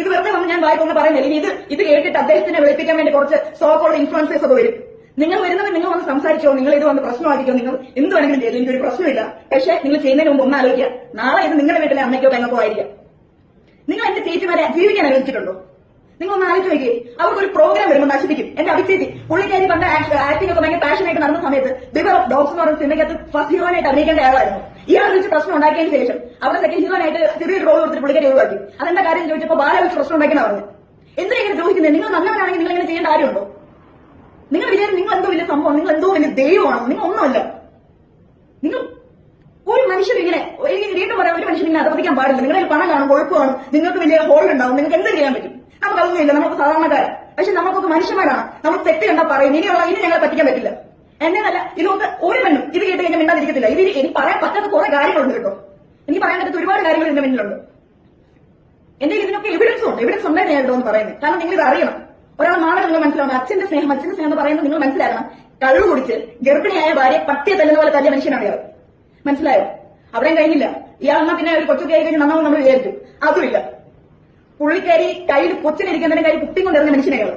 ഇത് വെറുതെ വന്ന് ഞാൻ വായിക്കൊന്ന് പറയുന്നില്ല. ഇനി ഇത് ഇത് കേട്ടിട്ട് അദ്ദേഹത്തിനെ വിളിപ്പിക്കാൻ വേണ്ടി കുറച്ച് സോക്കോളുടെ ഇൻഫ്ലുവൻസേഴ്സ് ഒക്കെ വരും. നിങ്ങൾ വരുന്നത് നിങ്ങൾ വന്ന് സംസാരിച്ചോ? നിങ്ങൾ ഇത് വന്ന് പ്രശ്നമാക്കിക്കോ? നിങ്ങൾ എന്ത് വേണമെങ്കിലും ചെയ്തു? എനിക്കൊരു പ്രശ്നമില്ല. പക്ഷേ നിങ്ങൾ ചെയ്യുന്നതിന് മുമ്പ് ഒന്ന് നാളെ ഇത് നിങ്ങളുടെ വീട്ടിലെ അമ്മയ്ക്കോ പെങ്ങൾക്കോ ആയിരിക്കാം. നിങ്ങൾ എന്റെ ചേച്ചിമാരെ ജീവിക്കാൻ അനുവദിച്ചിട്ടുണ്ടോ? നിങ്ങൾ ഒന്ന് ആലോചിച്ച് നോക്കി അവർക്ക് ഒരു പ്രോഗ്രാം വരുമ്പോൾ നശിപ്പിക്കും എന്റെ അഭിച്ചേച്ചി പുള്ളിക്കാരി പണ്ട് ആക്ടിംഗ് ഒക്കെ ഭയങ്കര പാഷനായിട്ട് നടന്ന സമയത്ത് ബിബർ ഓഫ് ഡോക്സ് എന്ന് പറയുന്ന സിനിമയ്ക്കകത്ത് ഫസ്റ്റ് ഹീറോനായിട്ട് അഭിനയിക്കേണ്ട ആളായിരുന്നു. ഇയാൾ വിളിച്ച് പ്രശ്നം ഉണ്ടാക്കിയതിന് ശേഷം അവിടെ സെക്കൻഡ് ഹീറോനായിട്ട് ചെറിയ റോൾ കൊടുത്തിട്ട് പുള്ളിക്കാരി ഒഴിവാക്കി. അതെന്താ കാര്യം ചോദിച്ചപ്പോൾ ബാല വിളിച്ച് പ്രശ്നം ഉണ്ടാക്കിയെന്ന് പറഞ്ഞു എന്തിനാ ഇങ്ങനെ ദ്രോഹിക്കുന്നത് നിങ്ങൾ നല്ലവരാണെങ്കിൽ നിങ്ങൾ ഇങ്ങനെ ചെയ്യേണ്ട കാര്യമുണ്ടോ? നിങ്ങൾ വിചാരിച്ചു നിങ്ങൾ എന്തോ വലിയ സംഭവം നിങ്ങൾ എന്തോ വലിയ ദൈവമാണോ? നിങ്ങൾ ഒന്നുമല്ല. നിങ്ങൾ ഒരു മനുഷ്യൻ ഇങ്ങനെ എനിക്ക് വീണ്ടും പറയാം ഒരു മനുഷ്യൻ ഇങ്ങനെ അധപതിക്കാൻ പാടില്ല. നിങ്ങളുടെ പണം കാണും. കൊഴുപ്പാണ് നിങ്ങൾക്ക് വലിയ ഹോൾ ഉണ്ടാവും. നിങ്ങൾക്ക് എന്തും ചെയ്യാൻ പറ്റും? നമുക്ക് അതൊന്നുമില്ല നമുക്ക് സാധാരണക്കാരൻ പക്ഷെ നമുക്കൊക്കെ മനുഷ്യന്മാരാണ്. നമ്മൾ തെറ്റ് കണ്ടാ പറയും ഇനിയുള്ള ഇനി ഞങ്ങളെ പറ്റിക്കാൻ പറ്റില്ല. എന്നല്ല ഇതൊക്കെ ഒരു പെണ്ണും ഇത് കേട്ട് കഴിഞ്ഞാൽ മിണ്ടാതിരിക്കത്തില്ല. ഇത് എനിക്ക് പറയാൻ പറ്റാത്ത കുറെ കാര്യങ്ങളുണ്ട് കേട്ടോ. എനിക്ക് പറയാൻ പറ്റാത്ത ഒരുപാട് കാര്യങ്ങൾ എന്റെ മുന്നിലുണ്ട് എന്റെ ഇതിനൊക്കെ എവിഡൻസ് ഉണ്ട്. എവിഡൻസ് ഉണ്ടായിരുന്നു ഞാൻ ഇതൊന്ന് പറയുന്നത്. കാരണം നിങ്ങൾ ഇത് അറിയണം. ഒരാൾ നാളെ നിങ്ങൾ മനസ്സിലാവണം അച്ഛന്റെ സ്നേഹം അച്ഛന്റെ സ്നേഹം എന്ന് പറയുന്നത് നിങ്ങൾ മനസ്സിലാക്കണം. കഴിവ് കുടിച്ച് ഗർഭിണിയായ ഭാര്യ പട്ടിയെ തല്ലുന്ന പോലെ തല്ലിയ മനുഷ്യനാണ് ഇയാൾ. മനസ്സിലായോ? അവിടെയും കഴിഞ്ഞില്ല. ഇയാൾ എന്നാ പിന്നെ ഒരു കൊച്ചു കയറി കഴിഞ്ഞാൽ നന്നാവും നമ്മൾ വിചാരിച്ചു അതുമില്ല പുള്ളിക്കാരി കയ്യിൽ കൊച്ചിനിരിക്കുന്നതിന് കയ്യിൽ കുട്ടി കൊണ്ട് ഇറങ്ങിയ മനുഷ്യനെയാണ്.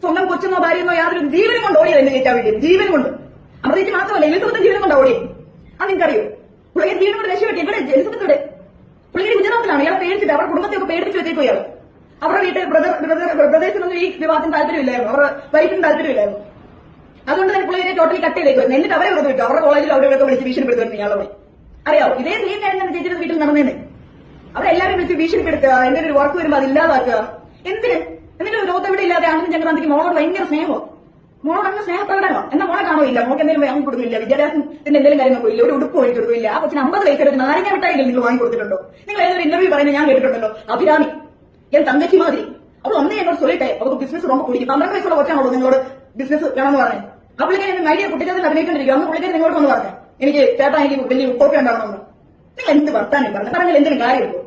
സ്വന്തം കൊച്ചെന്നോ ഭാര്യയെന്നോ യാതൊരു ജീവനും കൊണ്ട് ഓടിയത് എന്ന് ചേച്ചാ വേണ്ടി ജീവൻ കൊണ്ട്. അമൃതയ്ക്ക് മാത്രമല്ല എലിസബത്ത് ജീവനും കൊണ്ട് ഓടിയത് അത് നിങ്ങൾക്കറിയോ? പുള്ളിക്കാരി ജീവനും കൊണ്ട് രക്ഷപ്പെട്ടി ഇവിടെ എലിസബത്ത് ഇവിടെ പുള്ളിക്കാരി ഗുജറാത്തിലാണ് ഇയാളെ പേടിച്ചിട്ട് അവരുടെ കുടുംബത്തെയൊക്കെ പേടിച്ച് വെച്ചേക്കും ഇയാൾ അവരുടെ വീട്ടിൽ ബ്രദർ ബ്രദർ ബ്രദേഴ്സിനൊന്നും ഈ വിവാഹത്തിന് താല്പര്യമില്ലായിരുന്നു. അവരുടെ വൈഫിന് താല്പര്യമില്ലായിരുന്നു. അതുകൊണ്ട് തന്നെ പുള്ളിയെ ടോട്ടലി കട്ട് ചെയ്തേക്കും എന്നിട്ട് അവരെ വെറുതെ വിട്ടു. അവരുടെ കോളേജിൽ അവരെ വിളിച്ച് ഭീഷണിപ്പെടുത്തുന്നു ഇയാളെ പോയി അറിയാവോ? ഇതേ സെയിം കാര്യം തന്നെ ചേച്ചിയുടെ വീട്ടിൽ നടന്നേനെ. അവരെല്ലാവരും വിളിച്ച് ഭീഷണിപ്പെടുത്തുക എന്റെ ഒരു വർക്ക് വരുമ്പോൾ അത് ഇല്ലാതാക്കുക എന്തിന് എന്നിട്ട് ഒരു ലോകത്ത് ഇവിടെ ഇല്ലാതെ ഞങ്ങൾ ചക്രാന്തിക്ക് മോളോട് ഭയങ്കര സ്നേഹമോ? മോളോട് അങ്ങനെ സ്നേഹപ്രകടനോ? എന്നാ മോളെ കാണോ ഇല്ല? മോക്ക് എന്തെങ്കിലും വാങ്ങി കൊടുക്കില്ല വിദ്യാഭ്യാസത്തിന്റെ എന്തെങ്കിലും കാര്യങ്ങൾ ഇല്ല ഒരു ഉടുപ്പ് വാങ്ങി കൊടുക്കില്ല ആ കൊച്ചിന് അമ്പത് വയസ്സിൽ ഒരു നാരങ്ങ വിട്ടായില്ല നിങ്ങൾ വാങ്ങി കൊടുത്തിട്ടുണ്ടോ? നിങ്ങൾ ഏതൊരു ഇന്റർവ്യൂ പറയുന്നത് ഞാൻ കേട്ടിട്ടുണ്ടല്ലോ. അഭിരാമി. ഞാൻ തങ്കച്ചി മാതിരി. അവർ ഒന്നേ എന്നോട് സൊല്ലിട്ടെ. അവർക്ക് ബിസിനസ് റോമ പിടിക്കും പന്ത്രണ്ട് വയസ്സുള്ള കൊച്ചാണോ നിങ്ങളോട് ബിസിനസ് വേണമെന്ന് പറഞ്ഞു? ആ പുള്ളിക്കാരൻ മൈഡിയ കുട്ടിക്കാരത്തിൽ അഭിനയിക്കൊണ്ടിരിക്കും അന്ന് പുള്ളിക്കാരൻ നിങ്ങളോട് വന്ന് പറഞ്ഞു. എനിക്ക് ചേട്ടാ എനിക്ക് വലിയ ഉപ്പൊക്കെ നിങ്ങൾ എന്ത് വർത്താനം പറഞ്ഞു പറഞ്ഞാൽ എന്തിനും കാര്യമുള്ളൂ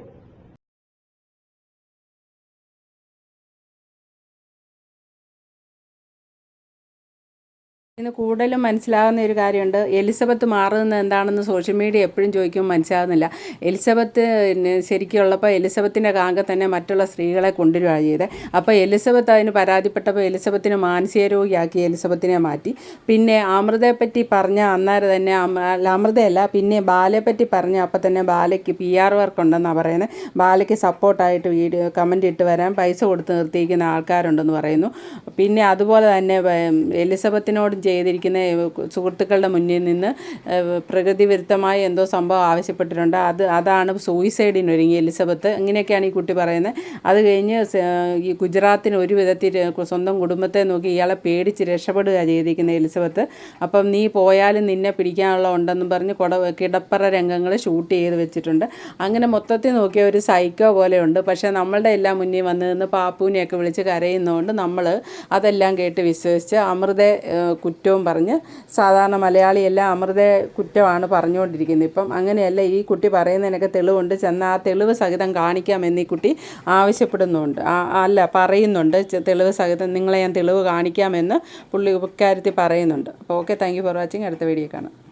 ഇതിന് കൂടുതലും മനസ്സിലാകുന്ന ഒരു കാര്യമുണ്ട്. എലിസബത്ത് മാറുന്നത് എന്താണെന്ന് സോഷ്യൽ മീഡിയ എപ്പോഴും ചോദിക്കുമ്പോൾ മനസ്സിലാകുന്നില്ല. എലിസബത്ത് ശരിക്കുള്ളപ്പോൾ എലിസബത്തിന്റെ കാങ്ക തന്നെ മറ്റുള്ള സ്ത്രീകളെ കൊണ്ടുവരികയാണ് ചെയ്തത് അപ്പോൾ എലിസബത്ത് അതിന് പരാതിപ്പെട്ടപ്പോൾ എലിസബത്തിനെ മാനസിക രോഗിയാക്കി എലിസബത്തിനെ മാറ്റി. പിന്നെ അമൃതയെപ്പറ്റി പറഞ്ഞ അന്നേരം തന്നെ അമൃതയല്ല പിന്നെ ബാലയെപ്പറ്റി പറഞ്ഞ അപ്പോൾ തന്നെ ബാലയ്ക്ക് പി ആർ വർക്ക് ഉണ്ടെന്നാണ് പറയുന്നത്. ബാലയ്ക്ക് സപ്പോർട്ടായിട്ട് വീഡിയോ കമന്റ് ഇട്ട് വരാൻ പൈസ കൊടുത്ത് നിർത്തിയിരിക്കുന്ന ആൾക്കാരുണ്ടെന്ന് പറയുന്നു. പിന്നെ അതുപോലെ തന്നെ എലിസബത്തിനോട് ചെയ്തിരിക്കുന്ന സുഹൃത്തുക്കളുടെ മുന്നിൽ നിന്ന് പ്രകൃതി വിരുദ്ധമായി എന്തോ സംഭവം ആവശ്യപ്പെട്ടിട്ടുണ്ട്. അത് അതാണ് സൂയിസൈഡിന് ഒരുങ്ങി എലിസബത്ത്. ഇങ്ങനെയൊക്കെയാണ് ഈ കുട്ടി പറയുന്നത്. അത് കഴിഞ്ഞ് ഈ ഗുജറാത്തിന് ഒരു വിധത്തിൽ സ്വന്തം കുടുംബത്തെ നോക്കി ഇയാളെ പേടിച്ച് രക്ഷപ്പെടുക ചെയ്തിരിക്കുന്ന എലിസബത്ത്. അപ്പം നീ പോയാലും നിന്നെ പിടിക്കാനുള്ള ഉണ്ടെന്നും പറഞ്ഞ് കൊട കിടപ്പറ രംഗങ്ങൾ ഷൂട്ട് ചെയ്ത് വെച്ചിട്ടുണ്ട്. അങ്ങനെ മൊത്തത്തിൽ നോക്കിയ ഒരു സൈക്കോ പോലെയുണ്ട്. പക്ഷേ നമ്മളുടെ എല്ലാം മുന്നിൽ വന്ന് നിന്ന് പാപ്പുവിനെയൊക്കെ വിളിച്ച് കരയുന്നതുകൊണ്ട് നമ്മൾ അതെല്ലാം കേട്ട് വിശ്വസിച്ച് അമൃത ഏഹ്, കുറ്റവും പറഞ്ഞ് സാധാരണ മലയാളിയെല്ലാം അമൃത കുറ്റമാണ് പറഞ്ഞുകൊണ്ടിരിക്കുന്നത്. ഇപ്പം അങ്ങനെയല്ല ഈ കുട്ടി പറയുന്നതിനൊക്കെ തെളിവുണ്ട്. ചെന്ന് ആ തെളിവ് സഹിതം കാണിക്കാമെന്ന് ഈ കുട്ടി ആവശ്യപ്പെടുന്നുണ്ട്. അല്ല പറയുന്നുണ്ട്. തെളിവ് സഹിതം നിങ്ങളെ ഞാൻ തെളിവ് കാണിക്കാമെന്ന് പുള്ളി ഉപക്കാരത്തിൽ പറയുന്നുണ്ട്. അപ്പോൾ okay thank you for watching. അടുത്ത വീഡിയോ കാണാം.